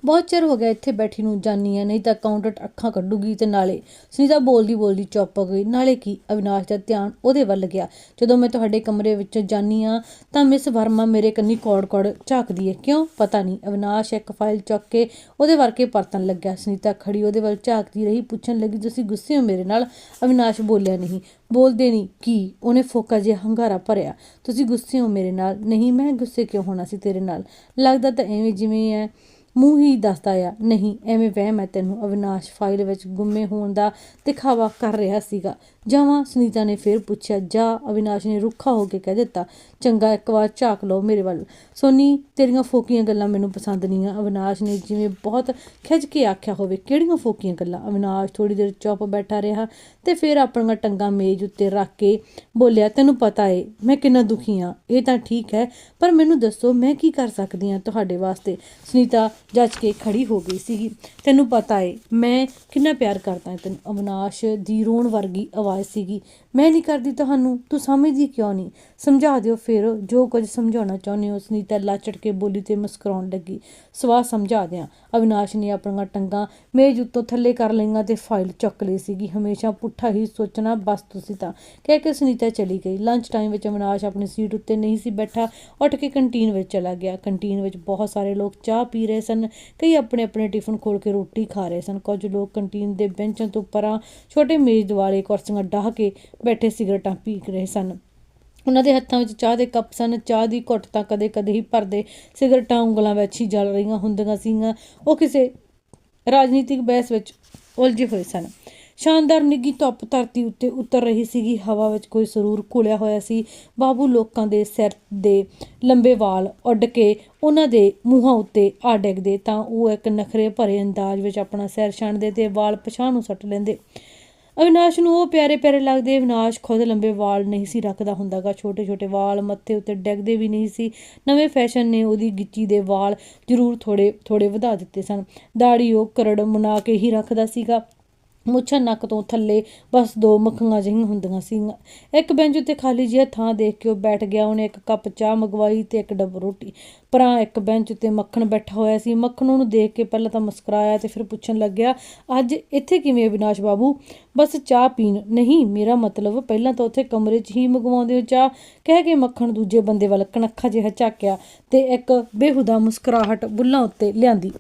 ਬਹੁਤ ਚਿਰ ਹੋ ਗਿਆ ਇੱਥੇ ਬੈਠੀ ਨੂੰ ਜਾਨੀ ਆ ਨਹੀਂ ਤਾਂ ਅਕਾਊਂਟੈਂਟ ਅੱਖਾਂ ਕੱਢੂਗੀ ਤੇ ਨਾਲੇ ਸੁਨੀਤਾ ਬੋਲਦੀ ਬੋਲਦੀ ਚੁੱਪ ਹੋ ਗਈ। ਨਾਲੇ ਕੀ, ਅਵਿਨਾਸ਼ ਦਾ ਧਿਆਨ ਉਹਦੇ ਵੱਲ ਗਿਆ। ਜਦੋਂ ਮੈਂ ਤੁਹਾਡੇ ਕਮਰੇ ਵਿੱਚ ਜਾਨੀ ਆ ਤਾਂ ਮਿਸ ਵਰਮਾ ਮੇਰੇ ਕੰਨੀ ਕੌੜ-ਕੌੜ ਝਾਕਦੀ ਹੈ। ਕਿਉਂ? ਪਤਾ ਨਹੀਂ। ਅਵਿਨਾਸ਼ ਇੱਕ ਫਾਈਲ ਚੁੱਕ ਕੇ ਉਹਦੇ ਵਰਕੇ ਪਰਤਣ ਲੱਗਿਆ। ਸੁਨੀਤਾ ਖੜੀ ਉਹਦੇ ਵੱਲ ਝਾਕਦੀ ਰਹੀ, ਪੁੱਛਣ ਲੱਗੀ, ਤੁਸੀਂ ਗੁੱਸੇ ਹੋ ਮੇਰੇ ਨਾਲ? ਅਵਿਨਾਸ਼ ਬੋਲਿਆ ਨਹੀਂ। ਬੋਲਦੇ ਨਹੀਂ। ਕੀ? ਉਹਨੇ ਫੋਕਾ ਜਿਹਾ ਹੰਗਾਰਾ ਭਰਿਆ। ਤੁਸੀਂ ਗੁੱਸੇ ਹੋ ਮੇਰੇ ਨਾਲ? ਨਹੀਂ, ਮੈਂ ਗੁੱਸੇ ਕਿਉਂ ਹੋਣਾ ਸੀ ਤੇਰੇ ਨਾਲ? ਲੱਗਦਾ ਤਾਂ ਐਵੇਂ ਜਿਵੇਂ ਹੈ। ਮੂੰਹ ਹੀ ਦੱਸਦਾ ਆ, ਨਹੀਂ, ਐਵੇਂ ਵਹਿਮ ਹੈ ਤੈਨੂੰ ਅਵਿਨਾਸ਼ ਫਾਈਲ ਵਿੱਚ ਗੁੰਮੇ ਹੋਣ ਦਾ ਦਿਖਾਵਾ ਕਰ ਰਿਹਾ ਸੀਗਾ। ਜਾਵਾਂ, ਸੁਨੀਤਾ ਨੇ ਫਿਰ ਪੁੱਛਿਆ, ਜਾ, ਅਵਿਨਾਸ਼ ਨੇ ਰੁੱਖਾ ਹੋ ਕੇ ਕਹਿ ਦਿੱਤਾ, ਚੰਗਾ, ਇੱਕ ਵਾਰ ਝਾਕ ਲਓ ਮੇਰੇ ਵੱਲ। ਸੋਨੀ, ਤੇਰੀਆਂ ਫੋਕੀਆਂ ਗੱਲਾਂ ਮੈਨੂੰ ਪਸੰਦ ਨਹੀਂ ਆ ਅਵਿਨਾਸ਼ ਨੇ ਜਿਵੇਂ ਬਹੁਤ ਖਿੱਚ ਕੇ ਆਖਿਆ ਹੋਵੇ, ਕਿਹੜੀਆਂ ਫੋਕੀਆਂ ਗੱਲਾਂ? ਅਵਿਨਾਸ਼ ਥੋੜੀ ਦੇਰ ਚੁੱਪ ਬੈਠਾ ਰਿਹਾ ਤੇ ਫਿਰ ਆਪਣੀਆਂ ਟੰਗਾ ਮੇਜ਼ ਉੱਤੇ ਰੱਖ ਕੇ ਬੋਲਿਆ, ਤੈਨੂੰ ਪਤਾ ਏ, ਮੈਂ ਕਿੰਨਾ ਦੁਖੀ ਆ, ਇਹ ਤਾਂ ਠੀਕ ਹੈ, ਪਰ ਮੈਨੂੰ ਦੱਸੋ, ਮੈਂ ਕੀ ਕਰ ਸਕਦੀ ਆ ਤੁਹਾਡੇ ਵਾਸਤੇ? ਸੁਨੀਤਾ ਜੱਜ ਕੇ ਖੜੀ ਹੋ ਗਈ ਸੀਗੀ। ਤੈਨੂੰ ਪਤਾ ਏ, ਮੈਂ ਕਿੰਨਾ ਪਿਆਰ ਕਰਦਾ ਹਾਂ ਤੈਨੂੰ। ਅਵਿਨਾਸ਼ ਦੀ ਰੋਣ ਵਰਗੀ ਆਵਾਜ਼ ਸੀਗੀ। ਮੈਂ ਨਹੀਂ ਕਰਦੀ ਤੁਹਾਨੂੰ, ਤੂੰ ਸਮਝਦੀ ਕਿਉਂ ਨਹੀਂ? ਸਮਝਾ ਦਿਓ ਫਿਰ, ਜੋ ਕੁਝ ਸਮਝਾਉਣਾ ਚਾਹੁੰਦੇ ਹੋ। ਸੁਨੀਤਾ ਲਾਚੜ ਕੇ ਬੋਲੀ ਤੇ ਮੁਸਕਰਾਉਣ ਲੱਗੀ। ਸਵਾਹ ਸਮਝਾ ਦਿਆਂ। ਅਵਿਨਾਸ਼ ਨੇ ਆਪਣੀਆਂ ਟੰਗਾਂ ਮੇਜ਼ ਉੱਤੋਂ ਥੱਲੇ ਕਰ ਲਈਆਂ ਤੇ ਫਾਈਲ ਚੁੱਕ ਲਈ ਸੀਗੀ। ਹਮੇਸ਼ਾ ਪੁੱਠਾ ਹੀ ਸੋਚਣਾ ਬਸ ਤੁਸੀਂ ਤਾਂ। ਕਹਿ ਕੇ ਸੁਨੀਤਾ ਚਲੀ ਗਈ। ਲੰਚ ਟਾਈਮ ਵਿੱਚ ਅਵਿਨਾਸ਼ ਆਪਣੀ ਸੀਟ ਉੱਤੇ ਨਹੀਂ ਸੀ ਬੈਠਾ। ਉੱਠ ਕੇ ਕੰਟੀਨ ਵਿੱਚ ਚਲਾ ਗਿਆ। ਕੰਟੀਨ ਵਿੱਚ ਬਹੁਤ ਸਾਰੇ ਲੋਕ ਚਾਹ ਪੀ ਰਹੇ ਸਨ। ਕਈ ਆਪਣੇ ਆਪਣੇ ਟਿਫਨ ਖੋਲ ਕੇ ਰੋਟੀ ਖਾ ਰਹੇ ਸਨ। ਕੁਝ ਲੋਕ ਕੰਟੀਨ ਦੇ ਬੈਂਚਾਂ ਤੋਂ ਪਰਾਂ ਛੋਟੇ ਮੇਜ਼ ਦੁਆਲੇ ਕੁਰਸੀਆਂ ਡਾਹ ਕੇ ਬੈਠੇ ਸਿਗਰਟਾਂ ਪੀ ਰਹੇ ਸਨ। ਉਹਨਾਂ ਦੇ ਹੱਥਾਂ ਵਿੱਚ ਚਾਹ ਦੇ ਕੱਪ ਸਨ। ਚਾਹ ਦੀ ਘੁੱਟ ਤਾਂ ਕਦੇ-ਕਦੇ ਹੀ ਭਰਦੇ ਸਿਗਰਟਾਂ ਉਂਗਲਾਂ ਵਿੱਚ ਹੀ ਜਲ ਰਹੀਆਂ ਹੁੰਦੀਆਂ ਸੀਗੀਆਂ। ਉਹ ਕਿਸੇ ਰਾਜਨੀਤਿਕ ਬਹਿਸ ਵਿੱਚ ਉਲਝੇ ਹੋਏ ਸਨ। ਸ਼ਾਨਦਾਰ ਨਿੱਗੀ ਧੁੱਪ ਧਰਤੀ ਉੱਤੇ ਉਤਰ ਰਹੀ ਸੀਗੀ। ਹਵਾ ਵਿੱਚ ਕੋਈ ਸਰੂਰ ਘੁਲਿਆ ਹੋਇਆ ਸੀ। ਬਾਬੂ ਲੋਕਾਂ ਦੇ ਸਿਰ ਦੇ ਲੰਬੇ ਵਾਲ ਉੱਡ ਕੇ ਉਹਨਾਂ ਦੇ ਮੂੰਹਾਂ ਉੱਤੇ ਆ ਡਿੱਗਦੇ ਤਾਂ ਉਹ ਇੱਕ ਨਖਰੇ ਭਰੇ ਅੰਦਾਜ਼ ਵਿੱਚ ਆਪਣਾ ਸਿਰ ਛਾਣਦੇ ਤੇ ਵਾਲ ਪਛਾਣ ਨੂੰ ਸੱਟ ਲੈਂਦੇ। ਅਵਿਨਾਸ਼ ਨੂੰ ਉਹ ਪਿਆਰੇ ਪਿਆਰੇ ਲੱਗਦੇ, ਅਵਿਨਾਸ਼ ਖੁਦ ਲੰਬੇ ਵਾਲ ਨਹੀਂ ਸੀ ਰੱਖਦਾ ਹੁੰਦਾਗਾ, ਛੋਟੇ ਛੋਟੇ ਵਾਲ ਮੱਥੇ ਉੱਤੇ ਡਿੱਗਦੇ ਵੀ ਨਹੀਂ ਸੀ। ਨਵੇਂ ਫੈਸ਼ਨ ਨੇ ਉਹਦੀ ਗਿੱਚੀ ਦੇ ਵਾਲ ਜ਼ਰੂਰ ਥੋੜੇ ਥੋੜੇ ਵਧਾ ਦਿੱਤੇ ਸਨ। ਦਾੜੀ ਉਹ ਕਰੜ ਮੁਨਾ ਕੇ ਹੀ ਰੱਖਦਾ ਸੀਗਾ। ਮੁੱਛਾਂ ਨੱਕ ਤੋਂ ਥੱਲੇ, ਬਸ ਦੋ ਮੱਖੀਆਂ ਜਿਹੀਆਂ ਹੁੰਦੀਆਂ ਸੀਗੀਆਂ। ਇੱਕ ਬੈਂਚ ਉੱਤੇ ਖਾਲੀ ਜਿਹਾ ਥਾਂ ਦੇਖ ਕੇ ਉਹ ਬੈਠ ਗਿਆ। ਉਹਨੇ ਇੱਕ ਕੱਪ ਚਾਹ ਮੰਗਵਾਈ ਤੇ ਇੱਕ ਡੱਬ ਰੋਟੀ। ਪਰਾਂ ਇੱਕ ਬੈਂਚ ਉੱਤੇ ਮੱਖਣ ਬੈਠਾ ਹੋਇਆ ਸੀ। ਮੱਖਣ ਉਹਨੂੰ ਦੇਖ ਕੇ ਪਹਿਲਾਂ ਤਾਂ ਮੁਸਕਰਾਇਆ ਤੇ ਫਿਰ ਪੁੱਛਣ ਲੱਗਿਆ, ਅੱਜ ਇੱਥੇ ਕਿਵੇਂ ਅਵਿਨਾਸ਼ ਬਾਬੂ? ਬਸ ਚਾਹ ਪੀਣ। ਨਹੀਂ, ਮੇਰਾ ਮਤਲਬ ਪਹਿਲਾਂ ਤਾਂ ਉੱਥੇ ਕਮਰੇ 'ਚ ਹੀ ਮੰਗਵਾਉਂਦੇ ਹੋ ਚਾਹ। ਕਹਿ ਕੇ ਮੱਖਣ ਦੂਜੇ ਬੰਦੇ ਵੱਲ ਕਣਖਾ ਜਿਹਾ ਝਾਕਿਆ ਤੇ ਇੱਕ ਬੇਹੁਦਾ ਮੁਸਕਰਾਹਟ ਬੁੱਲਾਂ ਉੱਤੇ ਲਿਆਂਦੀ।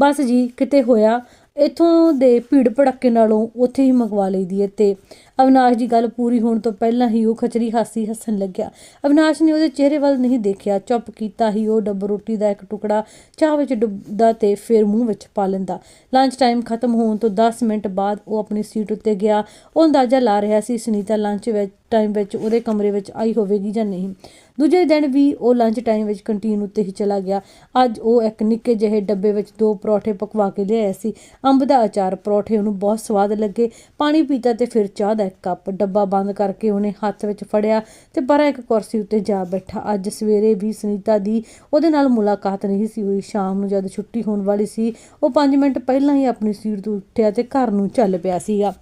ਬਸ ਜੀ, ਕਿਤੇ ਹੋਇਆ? ਇਥੋਂ ਦੇ ਭੀੜ ਭੜੱਕੇ ਨਾਲੋਂ ਉੱਥੇ ਹੀ ਮੰਗਵਾ ਲਈਦੀ ਹੈ ਤੇ ਅਵਿਨਾਸ਼ ਦੀ ਗੱਲ ਪੂਰੀ ਹੋਣ ਤੋਂ ਪਹਿਲਾਂ ਹੀ ਉਹ ਖਚਰੀ ਹਾਸੀ ਹੱਸਣ ਲੱਗਿਆ। ਅਵਿਨਾਸ਼ ਨੇ ਉਹਦੇ ਚਿਹਰੇ ਵੱਲ ਨਹੀਂ ਦੇਖਿਆ, ਚੁੱਪ ਕੀਤਾ ਹੀ ਉਹ ਡੱਬ ਰੋਟੀ ਦਾ ਇੱਕ ਟੁਕੜਾ ਚਾਹ ਵਿੱਚ ਡੁੱਬਦਾ ਤੇ ਫਿਰ ਮੂੰਹ ਵਿੱਚ ਪਾ ਲੈਂਦਾ। ਲੰਚ ਟਾਈਮ ਖਤਮ ਹੋਣ ਤੋਂ 10 ਮਿੰਟ ਬਾਅਦ ਉਹ ਆਪਣੀ ਸੀਟ ਉੱਤੇ ਗਿਆ। ਉਹ ਅੰਦਾਜ਼ਾ ਲਾ ਰਿਹਾ ਸੀ, ਸੁਨੀਤਾ ਲੰਚ ਵਿੱਚ, ਟਾਈਮ ਵਿੱਚ ਉਹਦੇ ਕਮਰੇ ਵਿੱਚ ਆਈ ਹੋਵੇਗੀ ਜਾਂ ਨਹੀਂ। ਦੂਜੇ ਦਿਨ ਵੀ ਉਹ ਲੰਚ ਟਾਈਮ ਵਿੱਚ ਕੰਟੀਨ ਉੱਤੇ ਹੀ ਚਲਾ ਗਿਆ। ਅੱਜ ਉਹ ਇੱਕ ਨਿੱਕੇ ਜਿਹੇ ਡੱਬੇ ਵਿੱਚ ਦੋ ਪਰੌਠੇ ਪਕਵਾ ਕੇ ਲਿਆਇਆ ਸੀ। ਅੰਬ ਦਾ ਅਚਾਰ ਪਰੌਠੇ ਉਹਨੂੰ ਬਹੁਤ ਸਵਾਦ ਲੱਗੇ। ਪਾਣੀ ਪੀਤਾ ਤੇ ਫਿਰ ਚਾਹ ਦਾ ਇੱਕ ਕੱਪ ਡੱਬਾ ਬੰਦ ਕਰਕੇ ਉਹਨੇ ਹੱਥ ਵਿੱਚ ਫੜਿਆ ਤੇ ਪਰਾਂ ਇੱਕ ਕੁਰਸੀ ਉੱਤੇ ਜਾ ਬੈਠਾ। ਅੱਜ ਸਵੇਰੇ ਵੀ ਸੁਨੀਤਾ ਦੀ ਉਹਦੇ ਨਾਲ ਮੁਲਾਕਾਤ ਨਹੀਂ ਸੀ ਹੋਈ। ਸ਼ਾਮ ਨੂੰ ਜਦ ਛੁੱਟੀ ਹੋਣ ਵਾਲੀ ਸੀ, ਉਹ 5 ਮਿੰਟ ਪਹਿਲਾਂ ਹੀ ਆਪਣੀ ਸੀਟ ਤੋਂ ਉੱਠਿਆ ਤੇ ਘਰ ਨੂੰ ਚੱਲ ਪਿਆ ਸੀਗਾ।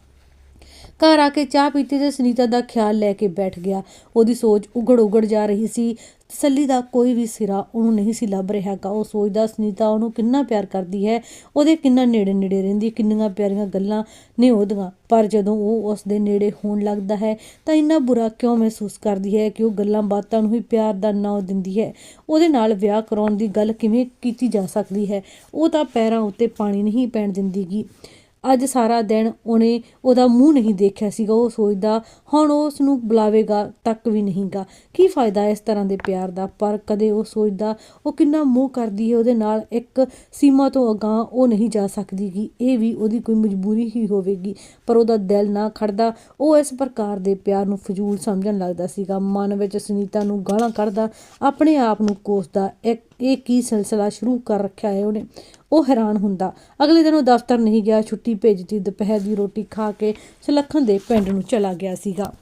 ਘਰ ਆ ਕੇ ਚਾਹ ਪੀਤੀ ਤੇ ਸੁਨੀਤਾ ਦਾ ਖਿਆਲ ਲੈ ਕੇ ਬੈਠ ਗਿਆ। ਉਹਦੀ ਸੋਚ ਉਗੜ ਉਗੜ ਜਾ ਰਹੀ ਸੀ। ਤਸੱਲੀ ਦਾ ਕੋਈ ਵੀ ਸਿਰਾ ਉਹਨੂੰ ਨਹੀਂ ਸੀ ਲੱਭ ਰਿਹਾ ਗਾ। ਉਹ ਸੋਚਦਾ ਸੁਨੀਤਾ ਉਹਨੂੰ ਕਿੰਨਾ ਪਿਆਰ ਕਰਦੀ ਹੈ। ਉਹਦੇ ਕਿੰਨਾ ਨੇੜੇ ਨੇੜੇ ਰਹਿੰਦੀ ਕਿੰਨੀਆਂ ਪਿਆਰੀਆਂ ਗੱਲਾਂ ਨੇ ਉਹਦੀਆਂ। ਪਰ ਜਦੋਂ ਉਹ ਉਸ ਦੇ ਨੇੜੇ ਹੋਣ ਲੱਗਦਾ ਹੈ ਤਾਂ ਇੰਨਾ ਬੁਰਾ ਕਿਉਂ ਮਹਿਸੂਸ ਕਰਦੀ ਹੈ ਕਿ ਉਹ ਗੱਲਾਂ ਬਾਤਾਂ ਨੂੰ ਹੀ ਪਿਆਰ ਦਾ ਨਾਂ ਦਿੰਦੀ ਹੈ? ਉਹਦੇ ਨਾਲ ਵਿਆਹ ਕਰਾਉਣ ਦੀ ਗੱਲ ਕਿਵੇਂ ਕੀਤੀ ਜਾ ਸਕਦੀ ਹੈ? ਉਹ ਤਾਂ ਪੈਰਾਂ ਉੱਤੇ ਪਾਣੀ ਨਹੀਂ ਪੈਣ ਦਿੰਦੀਗੀ ਅੱਜ ਸਾਰਾ ਦਿਨ ਉਹਨੇ ਉਹਦਾ ਮੂੰਹ ਨਹੀਂ ਦੇਖਿਆ ਸੀਗਾ, ਉਹ ਸੋਚਦਾ ਹੁਣ ਉਹ ਉਸ ਨੂੰ ਬੁਲਾਵੇਗਾ ਤੱਕ ਵੀ ਨਹੀਂਗਾ। ਕੀ ਫਾਇਦਾ ਇਸ ਤਰ੍ਹਾਂ ਦੇ ਪਿਆਰ ਦਾ? ਪਰ ਕਦੇ ਉਹ ਸੋਚਦਾ ਉਹ ਕਿੰਨਾ ਮੂੰਹ ਕਰਦੀ ਹੈ, ਉਹਦੇ ਨਾਲ ਇੱਕ ਸੀਮਾ ਤੋਂ ਅਗਾਂਹ ਉਹ ਨਹੀਂ ਜਾ ਸਕਦੀ ਸਕਦੀਗੀ ਇਹ ਵੀ ਉਹਦੀ ਕੋਈ ਮਜਬੂਰੀ ਹੀ ਹੋਵੇਗੀ। ਪਰ ਉਹਦਾ ਦਿਲ ਨਾ ਖੜਦਾ। ਉਹ ਇਸ ਪ੍ਰਕਾਰ ਦੇ ਪਿਆਰ ਨੂੰ ਫਜ਼ੂਲ ਸਮਝਣ ਲੱਗਦਾ ਸੀਗਾ। ਮਨ ਵਿੱਚ ਸੁਨੀਤਾ ਨੂੰ ਗਾਲਾਂ ਕੱਢਦਾ, ਆਪਣੇ ਆਪ ਨੂੰ ਕੋਸਦਾ, ਇੱਕ ਇਹ ਕੀ ਸਿਲਸਿਲਾ ਸ਼ੁਰੂ ਕਰ ਰੱਖਿਆ ਹੈ ਉਹਨੇ? ਉਹ ਹੈਰਾਨ ਹੁੰਦਾ। ਅਗਲੇ ਦਿਨ ਉਹ ਦਫ਼ਤਰ ਨਹੀਂ ਗਿਆ। ਛੁੱਟੀ ਭੇਜਤੀ ਦੁਪਹਿਰ ਦੀ ਰੋਟੀ ਖਾ ਕੇ ਸੁਲੱਖਣ ਦੇ ਪਿੰਡ ਨੂੰ ਚਲਾ ਗਿਆ ਸੀਗਾ।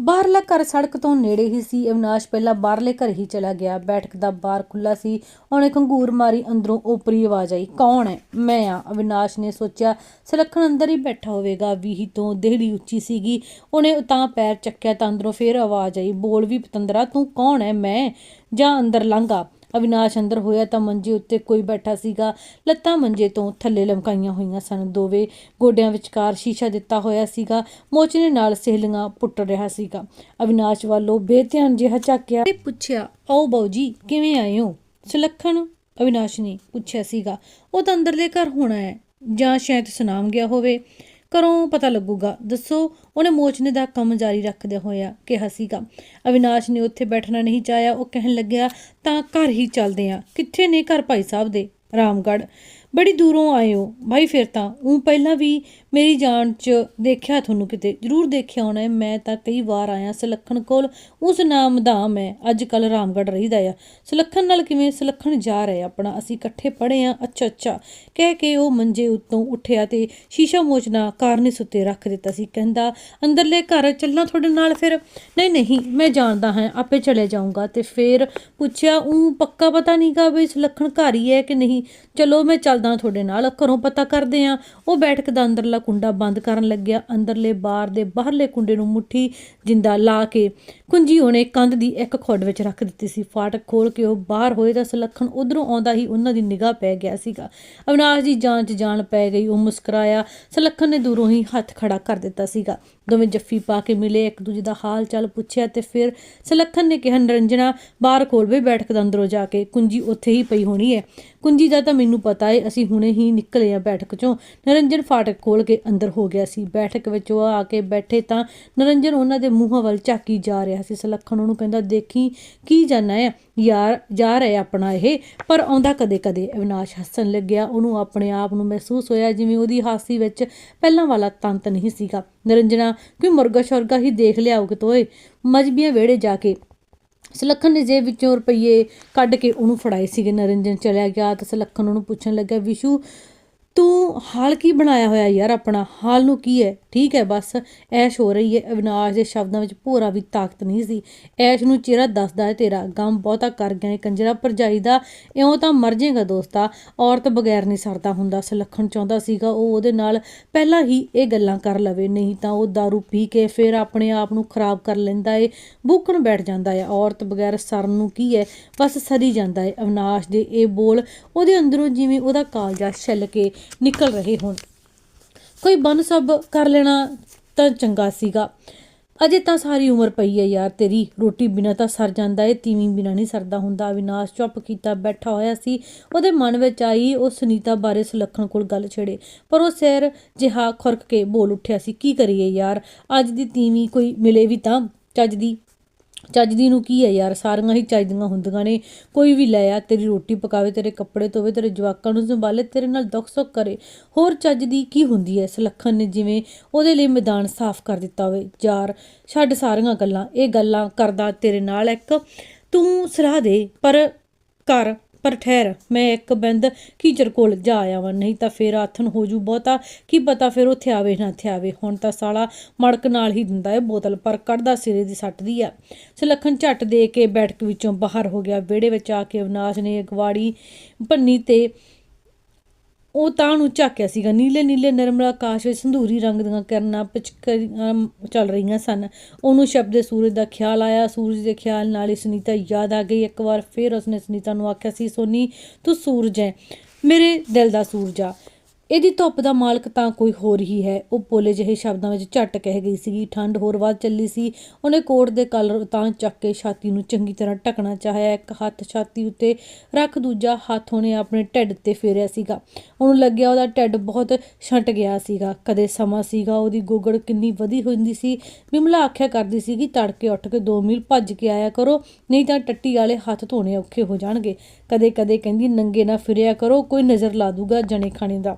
ਬਾਹਰਲਾ ਘਰ ਸੜਕ ਤੋਂ ਨੇੜੇ ਹੀ ਸੀ। ਅਵਿਨਾਸ਼ ਪਹਿਲਾਂ ਬਾਹਰਲੇ ਘਰ ਹੀ ਚਲਾ ਗਿਆ। ਬੈਠਕ ਦਾ ਬਾਰ ਖੁੱਲਾ ਸੀ। ਉਹਨੇ ਖੰਗੂਰ ਮਾਰੀ। ਅੰਦਰੋਂ ਓਪਰੀ ਆਵਾਜ਼ ਆਈ, ਕੌਣ ਹੈ? ਮੈਂ ਆ ਅਵਿਨਾਸ਼ ਨੇ ਸੋਚਿਆ, ਸੁਲੱਖਣ ਅੰਦਰ ਹੀ ਬੈਠਾ ਹੋਵੇਗਾ। ਵੀਹੀ ਤੋਂ ਦੇਹੜੀ ਉੱਚੀ ਸੀਗੀ। ਉਹਨੇ ਤਾਂ ਪੈਰ ਚੱਕਿਆ ਤਾਂ ਅੰਦਰੋਂ ਫੇਰ ਆਵਾਜ਼ ਆਈ, ਬੋਲ ਵੀ ਪਤੰਦਰਾ, ਤੂੰ ਕੌਣ ਹੈ? ਮੈਂ ਜਾਂ ਅੰਦਰ ਲੰਘਾ ਅਵਿਨਾਸ਼ ਅੰਦਰ ਹੋਇਆ ਤਾਂ ਮੰਜੇ ਉੱਤੇ ਕੋਈ ਬੈਠਾ ਸੀਗਾ। ਲੱਤਾਂ ਮੰਜੇ ਤੋਂ ਥੱਲੇ ਲਮਕਾਈਆਂ ਹੋਈਆਂ ਸਨ। ਦੋਵੇਂ ਗੋਡਿਆਂ ਵਿਚਕਾਰ ਸ਼ੀਸ਼ਾ ਦਿੱਤਾ ਹੋਇਆ ਸੀਗਾ। ਮੋਚਨੇ ਨਾਲ ਸਹਿਲੀਆਂ ਪੁੱਟ ਰਿਹਾ ਸੀਗਾ। ਅਵਿਨਾਸ਼ ਵੱਲੋਂ ਬੇਧਿਆਨ ਜਿਹਾ ਝਾਕਿਆ ਤੇ ਪੁੱਛਿਆ, ਆਓ ਬਾਊ ਜੀ, ਕਿਵੇਂ ਆਏ ਹੋ? ਸੁਲੱਖਣ, ਅਵਿਨਾਸ਼ ਨੇ ਪੁੱਛਿਆ ਸੀਗਾ। ਉਹ ਤਾਂ ਅੰਦਰਲੇ ਘਰ ਹੋਣਾ ਹੈ। ਜਾਂ ਸ਼ਾਇਦ ਸੁਨਾਮ ਗਿਆ ਹੋਵੇ। ਘਰੋਂ ਪਤਾ ਲੱਗੂਗਾ। ਦੱਸੋ, ਉਹਨੇ ਮੋਚਨੇ ਦਾ ਕੰਮ ਜਾਰੀ ਰੱਖਦਿਆਂ ਹੋਇਆ ਕਿਹਾ ਸੀਗਾ। ਅਵਿਨਾਸ਼ ਨੇ ਉੱਥੇ ਬੈਠਣਾ ਨਹੀਂ ਚਾਹਿਆ। ਉਹ ਕਹਿਣ ਲੱਗਿਆ, ਤਾਂ ਘਰ ਹੀ ਚੱਲਦੇ ਆ। ਕਿੱਥੇ ਨੇ ਘਰ ਭਾਈ ਸਾਹਿਬ ਦੇ? ਰਾਮਗੜ੍ਹ। ਬੜੀ ਦੂਰੋਂ ਆਏ ਹੋ। ਭਾਈ ਫਿਰ ਤਾਂ ਉਹ ਪਹਿਲਾਂ ਵੀ ਮੇਰੀ ਜਾਨ 'ਚ ਦੇਖਿਆ ਤੁਹਾਨੂੰ ਕਿਤੇ, ਜ਼ਰੂਰ ਦੇਖਿਆ ਹੋਣਾ ਮੈਂ ਤਾਂ ਕਈ ਵਾਰ ਆਇਆ ਸੁਲੱਖਣ ਕੋਲ, ਉਸ ਨਾਮ ਦਾ ਮੈਂ ਅੱਜ ਕੱਲ ਰਾਮਗੜ੍ਹ ਰਹੀਦਾ ਆ। ਸੁਲੱਖਣ ਨਾਲ ਕਿਵੇਂ ਸੁਲੱਖਣ ਜਾ ਰਿਹਾ ਆਪਣਾ, ਅਸੀਂ ਇਕੱਠੇ ਪੜ੍ਹੇ ਆ, ਅੱਛਾ ਅੱਛਾ। ਕਹਿ ਕੇ ਉਹ ਮੰਜੇ ਉੱਤੋਂ ਉੱਠਿਆ ਤੇ ਸ਼ੀਸ਼ਾ ਮੋਚਨਾ ਕਾਰਨਿਸ ਉੱਤੇ ਰੱਖ ਦਿੱਤਾ ਸੀ, ਕਹਿੰਦਾ, ਅੰਦਰਲੇ ਘਰ ਚੱਲਣਾ ਤੁਹਾਡੇ ਨਾਲ ਫਿਰ? ਨਹੀਂ ਨਹੀਂ, ਮੈਂ ਜਾਣਦਾ ਹਾਂ, ਆਪੇ ਚਲੇ ਜਾਊਂਗਾ। ਤੇ ਫਿਰ ਪੁੱਛਿਆ ਉਹ ਪੱਕਾ ਪਤਾ ਨਹੀਂ ਨਹੀਂਗਾ ਵੀ ਸੁਲੱਖਣ ਘਰ ਹੀ ਹੈ ਕਿ ਨਹੀਂ? ਚਲੋ, ਮੈਂ ਚੱਲਦਾ ਤੁਹਾਡੇ ਨਾਲ, ਘਰੋਂ ਪਤਾ ਕਰਦੇ ਆ। ਉਹ ਬੈਠਕ ਦਾ ਅੰਦਰਲਾ ਕੁੰਡਾ ਬੰਦ ਕਰਨ ਲੱਗਿਆ। ਅੰਦਰਲੇ ਬਾਰ ਦੇ ਬਾਹਰਲੇ ਕੁੰਡੇ ਨੂੰ ਮੁੱਠੀ ਜਿੰਦਾ ਲਾ ਕੇ ਕੁੰਜੀ ਉਹਨੇ ਕੰਧ ਦੀ ਇੱਕ ਖੁੱਡ ਵਿੱਚ ਰੱਖ ਦਿੱਤੀ ਸੀ। ਫਾਟਕ ਖੋਲ ਕੇ ਉਹ ਬਾਹਰ ਹੋਏ ਤਾਂ ਸੁਲੱਖਣ ਉਧਰੋਂ ਆਉਂਦਾ ਹੀ ਉਹਨਾਂ ਦੀ ਨਿਗਾਹ ਪੈ ਗਿਆ ਸੀਗਾ। ਅਵਨਾਸ਼ ਦੀ ਜਾਨ 'ਚ ਜਾਨ ਪੈ ਗਈ। ਉਹ ਮੁਸਕਰਾਇਆ। ਸੁਲੱਖਣ ਨੇ ਦੂਰੋਂ ਹੀ ਹੱਥ ਖੜਾ ਕਰ ਦਿੱਤਾ ਸੀਗਾ। ਦੋਵੇਂ ਜੱਫੀ ਪਾ ਕੇ ਮਿਲੇ, ਇੱਕ ਦੂਜੇ ਦਾ ਹਾਲ ਚਾਲ ਪੁੱਛਿਆ ਤੇ ਫਿਰ ਸੁਲੱਖਣ ਨੇ ਕਿਹਾ ਨਰੰਜਨਾ ਬਾਹਰ ਖੋਲ ਵੇ ਬੈਠਕ ਦੇ ਅੰਦਰੋਂ ਜਾ ਕੇ, ਕੁੰਜੀ ਉੱਥੇ ਹੀ ਪਈ ਹੋਣੀ ਹੈ। ਕੁੰਜੀ ਦਾ ਤਾਂ ਮੈਨੂੰ ਪਤਾ ਹੈ ਅਸੀਂ ਹੁਣੇ ਹੀ ਨਿਕਲੇ ਆ ਬੈਠਕ ਚੋਂ। ਨਰੰਜਨ ਫਾਟਕ ਖੋਲ ਕੇ ਅੰਦਰ ਹੋ ਗਿਆ ਸੀ। ਬੈਠਕ ਵਿੱਚ ਉਹ ਆ ਕੇ ਬੈਠੇ ਤਾਂ ਨਰੰਜਨ ਉਹਨਾਂ ਦੇ ਮੂੰਹਾਂ ਵੱਲ ਝਾਕੀ ਜਾ ਰਿਹਾ ਸੀ। ਸਲੱਖਣ ਉਹਨੂੰ ਕਹਿੰਦਾ, ਦੇਖੀ, ਕੀ ਜਾਣਾ ਹੈ? ਯਾਰ, ਜਾ ਰਿਹਾ ਆਪਣਾ ਇਹ। ਪਰ ਆਉਂਦਾ ਕਦੇ ਕਦੇ ਅਵਿਨਾਸ਼ ਹੱਸਣ ਲੱਗਿਆ। ਉਹਨੂੰ ਆਪਣੇ ਆਪ ਨੂੰ ਮਹਿਸੂਸ ਹੋਇਆ ਜਿਵੇਂ ਉਹਦੀ ਹਾਸੀ ਵਿੱਚ ਪਹਿਲਾਂ ਵਾਲਾ ਤੰਤ ਨਹੀਂ ਸੀਗਾ। ਨਿਰੰਜਨਾ ਕੋਈ ਮੁਰਗਾ ਸ਼ੁਰਗਾ ਹੀ ਦੇਖ ਲਿਆਓ ਕਿ ਤੋਏ ਮਜਬੀਆਂ ਵਿਹੜੇ ਜਾ ਕੇ ਸਲੱਖਣ ਨੇ ਜੇਬ ਵਿੱਚੋਂ ਰੁਪਈਏ ਕੱਢ ਕੇ ਉਹਨੂੰ ਫੜਾਏ ਸੀਗੇ। ਨਰਿੰਜਨ ਚਲਿਆ ਗਿਆ ਤਾਂ ਸੁਲੱਖਣ ਉਹਨੂੰ ਪੁੱਛਣ ਲੱਗਾ, ਵਿਸ਼ੂ ਤੂੰ ਹਾਲ ਕੀ ਬਣਾਇਆ ਹੋਇਆ ਯਾਰ ਆਪਣਾ? ਹਾਲ ਨੂੰ ਕੀ ਹੈ? ਠੀਕ ਹੈ, ਬਸ ਐਸ਼ ਹੋ ਰਹੀ ਹੈ। ਅਵਿਨਾਸ਼ ਦੇ ਸ਼ਬਦਾਂ ਵਿੱਚ ਭੋਰਾ ਵੀ ਤਾਕਤ ਨਹੀਂ ਸੀ। ਐਸ਼ ਨੂੰ ਚਿਹਰਾ ਦੱਸਦਾ ਹੈ ਤੇਰਾ। ਗਮ ਬਹੁਤਾ ਕਰ ਗਿਆ ਹੈ। ਕੰਜਰਾ ਭਰਜਾਈ ਦਾ ਇਉਂ ਤਾਂ ਮਰ ਜਾਏਗਾ ਦੋਸਤਾ ਔਰਤ ਬਗੈਰ ਨਹੀਂ ਸਰਦਾ ਹੁੰਦਾ। ਸੁਲੱਖਣ ਚਾਹੁੰਦਾ ਸੀਗਾ ਉਹ ਉਹਦੇ ਨਾਲ ਪਹਿਲਾਂ ਹੀ ਇਹ ਗੱਲਾਂ ਕਰ ਲਵੇ। ਨਹੀਂ ਤਾਂ ਉਹ दारू ਪੀ ਕੇ ਫਿਰ ਆਪਣੇ ਆਪ ਨੂੰ ਖਰਾਬ ਕਰ ਲੈਂਦਾ ਏ। ਭੁੱਖਣ ਬੈਠ ਜਾਂਦਾ ਹੈ ਔਰਤ ਬਗੈਰ ਸਰਨ ਨੂੰ ਕੀ ਹੈ? ਬਸ ਸਰੀ ਜਾਂਦਾ ਏ। ਅਵਿਨਾਸ਼ ਦੇ ਇਹ ਬੋਲ ਉਹਦੇ ਅੰਦਰੋਂ ਜਿਵੇਂ ਉਹਦਾ ਕਾਲਜਾ ਛਿੱਲ ਕੇ ਨਿਕਲ ਰਹੇ ਹੋਣ। ਕੋਈ ਬੰਨ ਸਭ ਕਰ ਲੈਣਾ ਤਾਂ ਚੰਗਾ ਸੀਗਾ। ਅਜੇ ਤਾਂ ਸਾਰੀ ਉਮਰ ਪਈ ਹੈ ਯਾਰ ਤੇਰੀ। ਰੋਟੀ ਬਿਨਾ ਤਾਂ ਸਰ ਜਾਂਦਾ ਏ, ਤੀਵੀਂ ਬਿਨਾ ਨਹੀਂ ਸਰਦਾ ਹੁੰਦਾ। ਅਵਿਨਾਸ਼ ਚੁੱਪ ਕੀਤਾ ਬੈਠਾ ਹੋਇਆ ਸੀ। ਉਹਦੇ ਮਨ ਵਿੱਚ ਆਈ ਉਹ ਸੁਨੀਤਾ ਬਾਰੇ ਸੁਲੱਖਣ ਕੋਲ ਗੱਲ ਛੇੜੇ। ਪਰ ਉਹ ਸਿਰ ਜਿਹਾ ਖੁਰਕ ਕੇ ਬੋਲ ਉੱਠਿਆ ਸੀ, ਕੀ ਕਰੀਏ ਯਾਰ? ਅੱਜ ਦੀ ਤੀਵੀਂ ਕੋਈ ਮਿਲੇ ਵੀ ਤਾਂ? ਚੱਜ ਦੀ ਚੱਜ ਦੀ ਨੂੰ ਕੀ ਹੈ ਯਾਰ? ਸਾਰੀਆਂ ਹੀ ਚੱਜਦੀਆਂ ਹੁੰਦੀਆਂ ਨੇ। ਕੋਈ ਵੀ ਲੈ ਆ, ਤੇਰੀ ਰੋਟੀ ਪਕਾਵੇ, ਤੇਰੇ ਕੱਪੜੇ ਧੋਵੇ, ਤੇਰੇ ਜਵਾਕਾਂ ਨੂੰ ਸੰਭਾਲੇ, ਤੇਰੇ ਨਾਲ ਦੁੱਖ ਸੁੱਖ ਕਰੇ। ਹੋਰ ਚੱਜ ਦੀ ਕੀ ਹੁੰਦੀ ਹੈ ਸੁਲੱਖਣ ਨੇ? ਜਿਵੇਂ ਉਹਦੇ ਲਈ ਮੈਦਾਨ ਸਾਫ਼ ਕਰ ਦਿੱਤਾ ਹੋਵੇ। ਯਾਰ, ਛੱਡ ਸਾਰੀਆਂ ਗੱਲਾਂ। ਇਹ ਗੱਲਾਂ ਕਰਦਾ ਤੇਰੇ ਨਾਲ ਇੱਕ। ਤੂੰ ਸਲਾਹ ਦੇ, ਪਰ ਕਰ। ਪਰ ਠਹਿਰ, ਮੈਂ ਇੱਕ ਬਿੰਦ ਕੀਚਰ ਕੋਲ ਜਾ ਆਇਆ ਵਾਂ ਨਹੀਂ ਤਾਂ ਫੇਰ ਆਥਣ ਹੋ ਜੂ ਬਹੁਤਾ, ਕੀ ਪਤਾ ਫਿਰ ਉੱਥੇ ਆਵੇ ਨਾ ਥਿਆਵੇ ਹੁਣ ਤਾਂ ਸਾਲਾ ਮੜਕ ਨਾਲ ਹੀ ਦਿੰਦਾ ਏ ਬੋਤਲ, ਪਰ ਕੱਢਦਾ ਸਿਰੇ ਦੀ ਸੱਟਦੀ ਆ ਸੁਲੱਖਣ ਝੱਟ ਦੇ ਕੇ ਬੈਠਕ ਵਿੱਚੋਂ ਬਾਹਰ ਹੋ ਗਿਆ, ਵਿਹੜੇ ਵਿੱਚ ਆ ਕੇ ਅਵਨਾਸ਼ ਨੇ ਅਗਵਾੜੀ ਭੰਨੀ ਤੇ ਉਹ ਤਾਂ ਨੂੰ ਝਾਕਿਆ ਸੀਗਾ। ਨੀਲੇ ਨੀਲੇ ਨਿਰਮਲ ਆਕਾਸ਼ ਵਿੱਚ ਸੰਧੂਰੀ ਰੰਗ ਦੀਆਂ ਕਿਰਨਾਂ ਪਿਚਕਰੀਆਂ ਚੱਲ ਰਹੀਆਂ ਸਨ। ਉਹਨੂੰ ਸ਼ਬਦ ਸੂਰਜ ਦਾ ਖਿਆਲ ਆਇਆ। ਸੂਰਜ ਦੇ ਖਿਆਲ ਨਾਲ ਹੀ ਸੁਨੀਤਾ ਯਾਦ ਆ ਗਈ। ਇੱਕ ਵਾਰ ਫਿਰ ਉਸਨੇ ਸੁਨੀਤਾ ਨੂੰ ਆਖਿਆ, ਸੀ ਸੋਨੀ, ਤੂੰ ਸੂਰਜ ਹੈ। ਮੇਰੇ ਦਿਲ ਦਾ ਸੂਰਜ ਆ। ਇਹਦੀ ਧੁੱਪ ਦਾ ਮਾਲਕ ਤਾਂ ਕੋਈ ਹੋਰ ਹੀ ਹੈ। ਉਹ ਪੋਲੇ ਜਿਹੇ ਸ਼ਬਦਾਂ ਵਿੱਚ ਝੱਟ ਕਹਿ ਗਈ ਸੀਗੀ ਠੰਡ ਹੋਰ ਵੱਧ ਚੱਲੀ ਸੀ। ਉਹਨੇ ਕੋਟ ਦੇ ਕਲਰ ਤਾਂ ਚੱਕ ਕੇ ਛਾਤੀ ਨੂੰ ਚੰਗੀ ਤਰ੍ਹਾਂ ਢਕਣਾ ਚਾਹਿਆ। ਇੱਕ ਹੱਥ ਛਾਤੀ ਉੱਤੇ ਰੱਖ, ਦੂਜਾ ਹੱਥ ਉਹਨੇ ਆਪਣੇ ਢਿੱਡ ਤੇ ਫੇਰਿਆ ਸੀਗਾ। ਉਹਨੂੰ ਲੱਗਿਆ ਉਹਦਾ ਢਿੱਡ ਬਹੁਤ ਛੰਟ ਗਿਆ ਸੀਗਾ। ਕਦੇ ਸਮਾਂ ਸੀਗਾ, ਉਹਦੀ ਗੋਗੜ ਕਿੰਨੀ ਵਧੀ ਹੁੰਦੀ ਸੀ। ਬਿਮਲਾ ਆਖਿਆ ਕਰਦੀ ਸੀਗੀ ਤੜਕੇ ਉੱਠ ਕੇ 2 ਮੀਲ ਭੱਜ ਕੇ ਆਇਆ ਕਰੋ, ਨਹੀਂ ਤਾਂ ਟੱਟੀ ਵਾਲੇ ਹੱਥ ਧੋਣੇ ਔਖੇ ਹੋ ਜਾਣਗੇ। ਕਦੇ ਕਦੇ ਕਹਿੰਦੀ, ਨੰਗੇ ਨਾ ਫਿਰਿਆ ਕਰੋ, ਕੋਈ ਨਜ਼ਰ ਲਾ ਦੂਗਾ ਜਣੇ ਖਾਣੇ ਦਾ।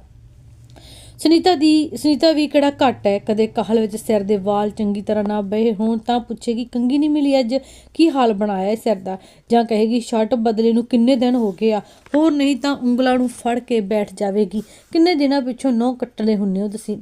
ਸੁਨੀਤਾ ਦੀ, ਸੁਨੀਤਾ ਵੀ ਕਿਹੜਾ ਘੱਟ ਹੈ? ਕਦੇ ਕਾਹਲ ਵਿੱਚ ਸਿਰ ਦੇ ਵਾਲ ਚੰਗੀ ਤਰ੍ਹਾਂ ਨਾ ਬਹਿ ਹੋਣ ਤਾਂ ਪੁੱਛੇਗੀ ਕੰਗੀ ਨਹੀਂ ਮਿਲੀ ਅੱਜ? ਕੀ ਹਾਲ ਬਣਾਇਆ ਹੈ ਸਿਰ ਦਾ? ਜਾਂ ਕਹੇਗੀ, ਸ਼ਰਟ ਬਦਲੇ ਨੂੰ ਕਿੰਨੇ ਦਿਨ ਹੋ ਗਏ ਆ? ਹੋਰ ਨਹੀਂ ਤਾਂ ਉਂਗਲਾਂ ਨੂੰ ਫੜ ਕੇ ਬੈਠ ਜਾਵੇਗੀ। ਕਿੰਨੇ ਦਿਨਾਂ ਪਿੱਛੋਂ ਨਹੁੰ ਕੱਟਲੇ ਹੁੰਨੇ ਹੋ ਤੁਸੀਂ?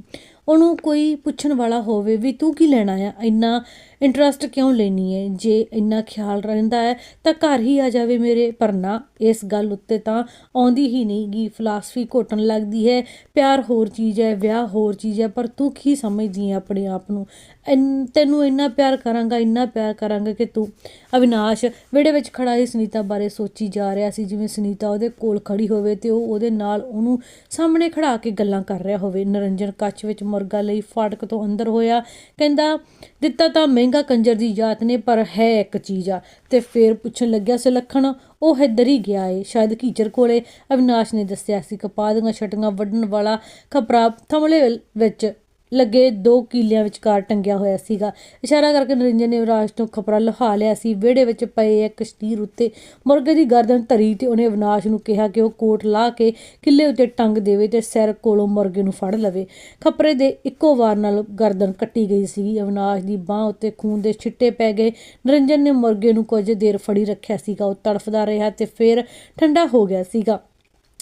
ਉਹਨੂੰ ਕੋਈ ਪੁੱਛਣ ਵਾਲਾ ਹੋਵੇ ਵੀ, ਤੂੰ ਕੀ ਲੈਣਾ ਆ ਇੰਨਾ ਇੰਟਰਸਟ ਕਿਉਂ ਲੈਣੀ ਹੈ? ਜੇ ਇੰਨਾ ਖਿਆਲ ਰਹਿੰਦਾ ਹੈ, ਤਾਂ ਘਰ ਹੀ ਆ ਜਾਵੇ ਮੇਰੇ ਪਰ ਨਾ ਇਸ ਗੱਲ ਉੱਤੇ ਤਾਂ ਆਉਂਦੀ ਹੀ ਨਹੀਂ ਗੀ ਫਲਸਫੀ ਘੋਟਣ ਲੱਗਦੀ ਹੈ। ਪਿਆਰ ਹੋਰ ਚੀਜ਼ ਹੈ, ਵਿਆਹ ਹੋਰ ਚੀਜ਼ ਹੈ, ਪਰ ਤੂੰ ਕੀ ਸਮਝਦੀ ਹੈ ਆਪਣੇ ਆਪ ਨੂੰ? ਇੰਨ- ਤੈਨੂੰ ਇੰਨਾ ਪਿਆਰ ਕਰਾਂਗਾ, ਇੰਨਾ ਪਿਆਰ ਕਰਾਂਗਾ ਕਿ ਤੂੰ ਅਵਿਨਾਸ਼, ਵਿਹੜੇ ਵਿੱਚ ਖੜਾ ਹੀ ਸੁਨੀਤਾ ਬਾਰੇ ਸੋਚੀ ਜਾ ਰਿਹਾ ਸੀ। ਜਿਵੇਂ ਸੁਨੀਤਾ ਉਹਦੇ ਕੋਲ ਖੜੀ ਹੋਵੇ ਤੇ ਉਹ ਉਹਦੇ ਨਾਲ ਉਹਨੂੰ ਸਾਹਮਣੇ ਖੜਾ ਕੇ ਗੱਲਾਂ ਕਰ ਰਿਹਾ ਹੋਵੇ। ਨਰਿੰਜਨ ਕੱਚ ਵਿੱਚ ਮੁਰਗਾ ਲਈ ਫਾਟਕ ਤੋਂ ਅੰਦਰ ਹੋਇਆ। ਕਹਿੰਦਾ, ਦਿੱਤਾ ਤਾਂ ਮਹਿੰਗਾ ਕੰਜਰ ਦੀ ਜਾਤ ਨੇ, ਪਰ ਹੈ ਇੱਕ ਚੀਜ਼ ਆ। ਤੇ ਫੇਰ ਪੁੱਛਣ ਲੱਗਿਆ, ਸੁਲੱਖਣ, ਉਹ ਇੱਧਰ ਹੀ ਗਿਆ ਏ। ਸ਼ਾਇਦ ਕੀਚਰ ਕੋਲੇ ਅਵਿਨਾਸ਼ ਨੇ ਦੱਸਿਆ ਸੀ ਕਪਾਹ ਦੀਆਂ ਛਟੀਆਂ ਵੱਢਣ ਵਾਲਾ ਖਪਰਾ ਥਮਲੇ ਵਿੱਚ ਲੱਗੇ ਦੋ ਕੀਲਿਆਂ ਵਿਚਕਾਰ ਟੰਗਿਆ ਹੋਇਆ ਸੀਗਾ। ਇਸ਼ਾਰਾ ਕਰਕੇ ਨਰਿੰਜਨ ਨੇ ਅਵਿਨਾਸ਼ ਤੋਂ ਖਪਰਾ ਲਹਾ ਲਿਆ ਸੀ। ਵਿਹੜੇ ਵਿੱਚ ਪਏ ਇੱਕ ਸ਼ਤੀਰ ਉੱਤੇ ਮੁਰਗੇ ਦੀ ਗਰਦਨ ਧਰੀ ਤੇ ਉਹਨੇ ਅਵਿਨਾਸ਼ ਨੂੰ ਕਿਹਾ ਕਿ ਉਹ ਕੋਟ ਲਾ ਕੇ ਕਿੱਲੇ ਉੱਤੇ ਟੰਗ ਦੇਵੇ ਤੇ ਸਿਰ ਕੋਲੋਂ ਮੁਰਗੇ ਨੂੰ ਫੜ ਲਵੇ। ਖਪਰੇ ਦੇ ਇੱਕੋ ਵਾਰ ਨਾਲ ਗਰਦਨ ਕੱਟੀ ਗਈ ਸੀ ਅਵਿਨਾਸ਼ ਦੀ ਬਾਹ ਉੱਤੇ ਖੂਨ ਦੇ ਛਿੱਟੇ ਪੈ ਗਏ। ਨਰਿੰਜਨ ਨੇ ਮੁਰਗੇ ਨੂੰ ਕੁਝ ਦੇਰ ਫੜੀ ਰੱਖਿਆ ਸੀਗਾ। ਉਹ ਤੜਫਦਾ ਰਿਹਾ ਤੇ ਫਿਰ ਠੰਡਾ ਹੋ ਗਿਆ ਸੀਗਾ।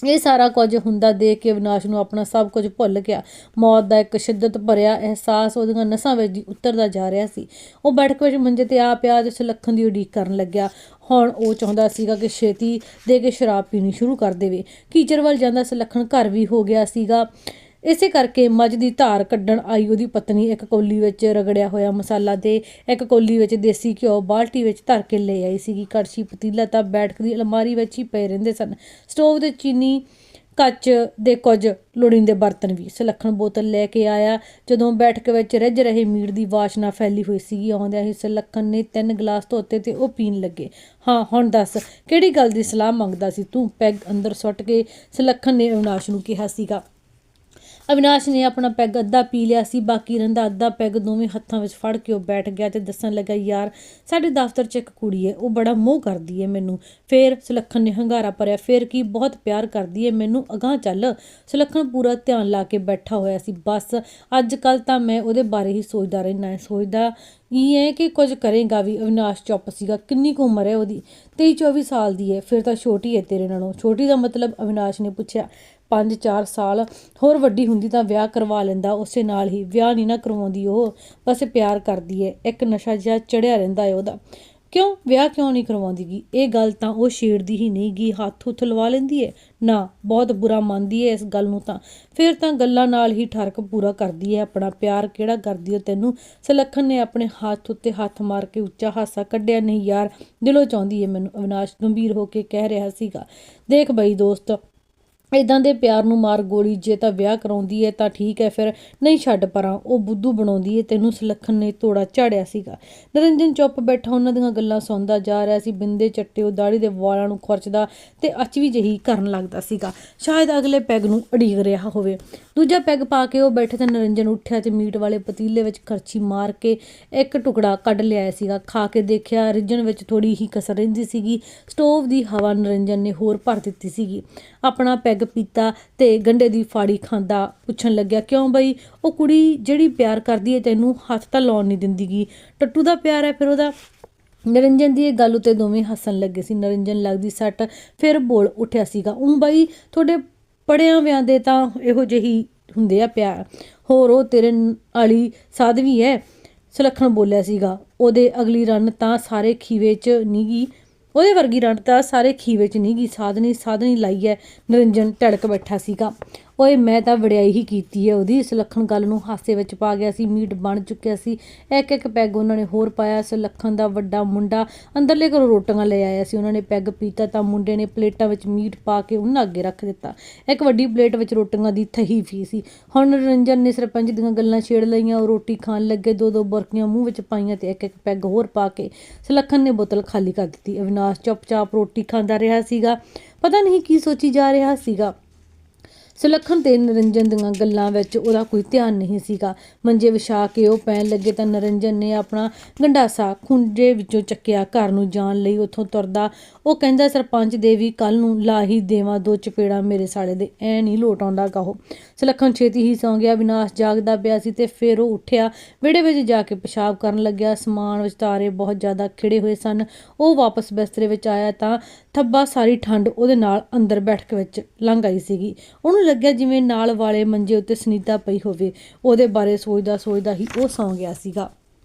ਇਹ ਸਾਰਾ ਕੁਝ ਹੁੰਦਾ ਦੇਖ ਕੇ ਅਵਿਨਾਸ਼ ਨੂੰ ਆਪਣਾ ਸਭ ਕੁਝ ਭੁੱਲ ਗਿਆ। ਮੌਤ ਦਾ ਇੱਕ ਸ਼ਿੱਦਤ ਭਰਿਆ ਅਹਿਸਾਸ ਉਹਦੀਆਂ ਨਸਾਂ ਵਿੱਚ ਦੀ ਉਤਰਦਾ ਜਾ ਰਿਹਾ ਸੀ। ਉਹ ਬੈਠਕ ਵਿੱਚ ਮੰਜੇ ਤੇ ਆ ਪਿਆ ਤੇ ਸੁਲੱਖਣ ਦੀ ਉਡੀਕ ਕਰਨ ਲੱਗਿਆ। ਹੁਣ ਉਹ ਚਾਹੁੰਦਾ ਸੀਗਾ ਕਿ ਛੇਤੀ ਦੇ ਕੇ ਸ਼ਰਾਬ ਪੀਣੀ ਸ਼ੁਰੂ ਕਰ ਦੇਵੇ। ਕੀਚਰ ਵੱਲ ਜਾਂਦਾ ਸੁਲੱਖਣ ਘਰ ਵੀ ਹੋ ਗਿਆ ਸੀਗਾ। ਇਸੇ ਕਰਕੇ ਮੱਝ ਦੀ ਧਾਰ ਕੱਢਣ ਆਈ ਉਹਦੀ ਪਤਨੀ। ਇੱਕ ਕੋਲੀ ਵਿੱਚ ਰਗੜਿਆ ਹੋਇਆ ਮਸਾਲਾ ਤੇ ਇੱਕ ਕੋਲੀ ਵਿੱਚ ਦੇਸੀ ਘਿਓ ਬਾਲਟੀ ਵਿੱਚ ਧਰ ਕੇ ਲੈ ਆਈ ਸੀਗੀ। ਕੜਛੀ, ਪਤੀਲਾ ਤਾਂ ਬੈਠਕ ਦੀ ਅਲਮਾਰੀ ਵਿੱਚ ਹੀ ਪਏ ਰਹਿੰਦੇ ਸਨ। ਸਟੋਵ ਤੇ ਚੀਨੀ ਕੱਚ ਦੇ ਕੁਝ ਲੋੜੀਂਦੇ ਬਰਤਨ ਵੀ ਸੁਲੱਖਣ ਬੋਤਲ ਲੈ ਕੇ ਆਇਆ। ਜਦੋਂ ਬੈਠਕ ਵਿੱਚ ਰਿੱਝ ਰਹੇ ਮੀਟ ਦੀ ਵਾਸ਼ਨਾ ਫੈਲੀ ਹੋਈ ਸੀਗੀ, ਆਉਂਦਿਆਂ ਹੀ ਸਲੱਖਣ ਨੇ ਤਿੰਨ ਗਲਾਸ ਧੋਤੇ ਤੇ ਉਹ ਪੀਣ ਲੱਗੇ। ਹਾਂ, ਹੁਣ ਦੱਸ, ਕਿਹੜੀ ਗੱਲ ਦੀ ਸਲਾਹ ਮੰਗਦਾ ਸੀ ਤੂੰ? ਪੈਗ ਅੰਦਰ ਸੁੱਟ ਕੇ ਸੁਲੱਖਣ ਨੇ ਅਵਿਨਾਸ਼ ਨੂੰ ਕਿਹਾ ਸੀਗਾ। ਅਵਿਨਾਸ਼ ਨੇ ਆਪਣਾ ਪੈਗ ਅੱਧਾ ਪੀ ਲਿਆ ਸੀ, ਬਾਕੀ ਰਹਿੰਦਾ ਅੱਧਾ ਪੈਗ ਦੋਵੇਂ ਹੱਥਾਂ ਵਿੱਚ ਫੜ ਕੇ ਉਹ ਬੈਠ ਗਿਆ ਤੇ ਦੱਸਣ ਲੱਗਾ, ਯਾਰ, ਸਾਡੇ ਦਫ਼ਤਰ 'ਚ ਇੱਕ ਕੁੜੀ ਹੈ, ਉਹ ਬੜਾ ਮੋਹ ਕਰਦੀ ਹੈ ਮੈਨੂੰ। ਫੇਰ ਸੁਲੱਖਣ ਨੇ ਹੰਗਾਰਾ ਭਰਿਆ, ਫੇਰ ਕੀ ਬਹੁਤ ਪਿਆਰ ਕਰਦੀ ਹੈ, ਮੈਨੂੰ ਅਗਾਹ ਚੱਲ। ਸੁਲੱਖਣ ਪੂਰਾ ਧਿਆਨ ਲਾ ਕੇ ਬੈਠਾ ਹੋਇਆ ਸੀ। ਬਸ ਅੱਜ ਕੱਲ ਤਾਂ ਮੈਂ ਉਹਦੇ ਬਾਰੇ ਹੀ ਸੋਚਦਾ ਰਹਿਣਾ ਸੋਚਦਾ ਇਹ ਹੈ ਕਿ ਕੁਝ ਕਰੇਗਾ ਵੀ ਅਵਿਨਾਸ਼ ਚੁੱਪ ਸੀਗਾ, ਕਿੰਨੀ ਕੁ ਉਮਰ ਹੈ ਉਹਦੀ? 23 24 ਸਾਲ ਦੀ ਹੈ, ਫਿਰ ਤਾਂ ਛੋਟੀ ਹੈ ਤੇਰੇ ਨਾਲੋਂ। ਛੋਟੀ ਦਾ ਮਤਲਬ ਅਵਿਨਾਸ਼ ਨੇ ਪੁੱਛਿਆ। 5-4 ਸਾਲ ਹੋਰ ਵੱਡੀ ਹੁੰਦੀ ਤਾਂ ਵਿਆਹ ਕਰਵਾ ਲੈਂਦਾ, ਉਸੇ ਨਾਲ ਹੀ ਵਿਆਹ ਨਹੀਂ ਨਾ ਕਰਵਾਉਂਦੀ ਉਹ, ਬਸ ਪਿਆਰ ਕਰਦੀ ਹੈ ਇੱਕ ਨਸ਼ਾ ਜਿਹਾ ਚੜਿਆ ਰਹਿੰਦਾ ਹੈ ਉਹਦਾ। ਕਿਉਂ? ਵਿਆਹ ਕਿਉਂ ਨਹੀਂ ਕਰਵਾਉਂਦੀਗੀ ਇਹ ਗੱਲ ਤਾਂ ਉਹ ਛੇੜਦੀ ਹੀ ਨਹੀਂ ਗੀ, ਹੱਥ ਹੁੱਥ ਲਵਾ ਲੈਂਦੀ ਹੈ ਨਾ, ਬਹੁਤ ਬੁਰਾ ਮੰਨਦੀ ਹੈ ਇਸ ਗੱਲ ਨੂੰ ਤਾਂ। ਫਿਰ ਤਾਂ ਗੱਲਾਂ ਨਾਲ ਹੀ ਠਰਕ ਪੂਰਾ ਕਰਦੀ ਹੈ ਆਪਣਾ ਪਿਆਰ ਕਿਹੜਾ ਕਰਦੀ ਹੈ ਤੈਨੂੰ? ਸੁਲੱਖਣ ਨੇ ਆਪਣੇ ਹੱਥ ਉੱਤੇ ਹੱਥ ਮਾਰ ਕੇ ਉੱਚਾ ਹਾਸਾ ਕੱਢਿਆ, ਨਹੀਂ ਯਾਰ, ਦਿਲੋਂ ਚਾਹੁੰਦੀ ਹੈ ਮੈਨੂੰ। ਅਵਿਨਾਸ਼ ਗੰਭੀਰ ਹੋ ਕੇ ਕਹਿ ਰਿਹਾ ਸੀਗਾ। ਦੇਖ ਬਈ ਦੋਸਤ ਇਦਾਂ ਦੇ ਪਿਆਰ ਨੂੰ ਮਾਰ ਗੋਲੀ ਜੇ ਤਾਂ ਵਿਆਹ ਕਰਾਉਂਦੀ ਹੈ ਤਾਂ ਠੀਕ ਹੈ ਫਿਰ ਨਹੀਂ ਛੱਡ ਪਰਾਂ। ਉਹ ਬੁੱਧੂ ਬਣਾਉਂਦੀ ਹੈ ਤੈਨੂੰ ਸੁਲੱਖਣ ਨੇ ਤੋੜਾ ਝਾੜਿਆ ਸੀਗਾ। ਨਰਿੰਜਨ ਚੁੱਪ ਬੈਠਾ ਉਹਨਾਂ ਦੀਆਂ ਗੱਲਾਂ ਸੁਣਦਾ ਜਾ ਰਿਹਾ ਸੀ, ਬਿੰਦੇ ਚੱਟੇ ਉਹ ਦਾੜੀ ਦੇ ਵਾਲਾਂ ਨੂੰ ਖੁਰਚਦਾ ਤੇ ਅਚਵੀ ਜਹੀ ਕਰਨ ਲੱਗਦਾ ਸੀਗਾ। ਸ਼ਾਇਦ ਅਗਲੇ ਪੈਗ ਨੂੰ ਅੜੀਕ ਰਿਹਾ ਹੋਵੇ। ਦੂਜਾ ਪੈਗ ਪਾ ਕੇ ਉਹ ਬੈਠੇ ਤੇ ਨਰਿੰਜਨ ਉੱਠਿਆ ਤੇ ਮੀਟ ਵਾਲੇ ਪਤੀਲੇ ਵਿੱਚ ਖਰਚੀ ਮਾਰ ਕੇ ਇੱਕ ਟੁਕੜਾ ਕੱਢ ਲਿਆ ਸੀਗਾ। ਖਾ ਕੇ ਦੇਖਿਆ ਰਿੱਝਣ ਵਿੱਚ ਥੋੜੀ ਹੀ ਕਸਰ ਰਹਿੰਦੀ ਸੀਗੀ। ਸਟੋਵ ਦੀ ਹਵਾ ਨਰਿੰਜਨ ਨੇ ਹੋਰ ਭਰ ਦਿੱਤੀ ਸੀਗੀ। ਆਪਣਾ ਪੈਗ ਪੀਤਾ ਤੇ ਗੰਡੇ ਦੀ ਫਾੜੀ ਖਾਂਦਾ ਪੁੱਛਣ ਲੱਗਿਆ, ਕਿਉਂ ਬਈ? ਉਹ ਕੁੜੀ ਜਿਹੜੀ ਪਿਆਰ ਕਰਦੀ ਹੈ ਤੈਨੂੰ ਹੱਥ ਤਾਂ ਲਾਉਣ ਨਹੀਂ ਦਿੰਦੀਗੀ। ਟੱਟੂ ਦਾ ਪਿਆਰ ਹੈ ਫਿਰ ਉਹਦਾ ਨਰਿੰਜਨ ਦੀ ਇਹ ਗੱਲ ਉਤੇ ਦੋਵੇਂ ਹੱਸਣ ਲੱਗੇ ਸੀ। ਨਰਿੰਜਨ ਲੱਗਦੀ ਸੱਟ, ਫਿਰ ਬੋਲ ਉੱਠਿਆ ਸੀਗਾ ਉਹ ਬਈ, ਤੁਹਾਡੇ ਪੜਿਆਂ ਵਿਆਂ ਦੇ ਤਾਂ ਇਹੋ ਜਿਹੀ ਹੁੰਦੇ ਆ ਪਿਆਰ ਹੋਰ, ਉਹ ਤੇਰੇ ਨ- ਵਾਲੀ ਸਾਧਵੀ ਹੈ ਸੁਲੱਖਣ ਬੋਲਿਆ ਸੀਗਾ। ਉਹਦੇ ਅਗਲੀ ਰਨ ਤਾਂ ਸਾਰੇ ਖੀਵੇ 'ਚ ਨੀਗੀ ਉਹਦੇ ਵਰਗੀ ਰਨ ਸਾਰੇ ਖੀਵੇ 'ਚ ਨੀਗੀ, ਸਾਧਨੀ ਸਾਧਨੀ ਲਾਈ ਹੈ, ਨਰਿੰਜਨ ਢੜਕ ਬੈਠਾ ਸੀਗਾ। ਓਏ, ਮੈਂ ਤਾਂ ਵਡਿਆਈ ਹੀ ਕੀਤੀ ਹੈ ਉਹਦੀ। ਸੁਲੱਖਣ ਗੱਲ ਨੂੰ ਹਾਸੇ ਵਿੱਚ ਪਾ ਗਿਆ ਸੀ, ਮੀਟ ਬਣ ਚੁੱਕਿਆ ਸੀ। ਇੱਕ ਇੱਕ ਪੈਗ ਉਹਨਾਂ ਨੇ ਹੋਰ ਪਾਇਆ। ਸੁਲੱਖਣ ਦਾ ਵੱਡਾ ਮੁੰਡਾ ਅੰਦਰਲੇ ਘਰੋਂ ਰੋਟੀਆਂ ਲੈ ਆਇਆ ਸੀ। ਉਹਨਾਂ ਨੇ ਪੈਗ ਪੀਤਾ ਤਾਂ ਮੁੰਡੇ ਨੇ ਪਲੇਟਾਂ ਵਿੱਚ ਮੀਟ ਪਾ ਕੇ ਉਹਨਾਂ ਅੱਗੇ ਰੱਖ ਦਿੱਤਾ। ਇੱਕ ਵੱਡੀ ਪਲੇਟ ਵਿੱਚ ਰੋਟੀਆਂ ਦੀ ਥਹੀ ਫੀ ਸੀ। ਹੁਣ ਰੰਜਨ ਨੇ ਸਰਪੰਚ ਦੀਆਂ ਗੱਲਾਂ ਛੇੜ ਲਈਆਂ। ਉਹ ਰੋਟੀ ਖਾਣ ਲੱਗੇ, ਦੋ ਦੋ ਬਰਕੀਆਂ ਮੂੰਹ ਵਿੱਚ ਪਾਈਆਂ ਤੇ ਇੱਕ ਇੱਕ ਪੈਗ ਹੋਰ ਪਾ ਕੇ ਸੁਲੱਖਣ ਨੇ ਬੋਤਲ ਖਾਲੀ ਕਰ ਦਿੱਤੀ। ਅਵਿਨਾਸ਼ ਚੁੱਪਚਾਪ ਰੋਟੀ ਖਾਂਦਾ ਰਿਹਾ ਸੀਗਾ। ਪਤਾ ਨਹੀਂ ਕੀ ਸੋਚੀ ਜਾ ਰਿਹਾ ਸੀਗਾ। ਸੁਲੱਖਣ ਤੇ ਨਰਿੰਜਨ ਦੀਆਂ ਗੱਲਾਂ ਵਿੱਚ ਉਹਦਾ ਕੋਈ ਧਿਆਨ ਨਹੀਂ ਸੀਗਾ। ਮੰਜੇ ਵਿਛਾ ਕੇ ਉਹ ਪੈਣ ਲੱਗੇ ਤਾਂ ਨਰਿੰਜਨ ਨੇ ਆਪਣਾ ਗੰਡਾਸਾ ਖੁੰਝੇ ਵਿੱਚੋਂ ਚੱਕਿਆ। ਘਰ ਨੂੰ ਜਾਣ ਲਈ ਉੱਥੋਂ ਤੁਰਦਾ। ਉਹ ਕਹਿੰਦਾ, ਸਰਪੰਚ ਦੇ ਵੀ ਕੱਲ ਨੂੰ ਲਾ ਹੀ ਦੇਵਾਂ, ਦੋ ਚਪੇੜਾ ਮੇਰੇ ਸਾਲੇ ਦੇ। ਐ ਨਹੀਂ ਲੋਟ ਆਉਂਦਾ ਕਹੋ ਸੁਲੱਖਣ ਛੇਤੀ ਹੀ ਸੌਂ ਗਿਆ। ਵਿਨਾਸ਼ ਜਾਗਦਾ ਪਿਆ ਸੀ ਤੇ ਫਿਰ ਉਹ ਉੱਠਿਆ। ਵਿਹੜੇ ਵਿੱਚ ਜਾ ਕੇ ਪਿਸ਼ਾਬ ਕਰਨ ਲੱਗਿਆ। ਸਮਾਨ ਵਿੱਚ ਤਾਰੇ ਬਹੁਤ ਜ਼ਿਆਦਾ ਖਿੜੇ ਹੋਏ ਸਨ। ਉਹ ਵਾਪਸ ਬਿਸਤਰੇ ਵਿੱਚ ਆਇਆ ਤਾਂ ਥੱਬਾ ਸਾਰੀ ਠੰਡ ਉਹਦੇ ਨਾਲ ਅੰਦਰ ਬੈਠ ਕੇ ਵਿੱਚ ਲੰਘ ਆਈ ਸੀਗੀ। ਉਹਨੂੰ ਲੱਗਿਆ ਜਿਵੇਂ ਨਾਲ ਵਾਲੇ ਮੰਜੇ ਉੱਤੇ ਸੁਨੀਤਾ ਪਈ ਹੋਵੇ, ਉਹਦੇ ਬਾਰੇ ਸੋਚਦਾ ਸੋਚਦਾ ਹੀ ਉਹ ਸੌਂ ਗਿਆ ਸੀਗਾ।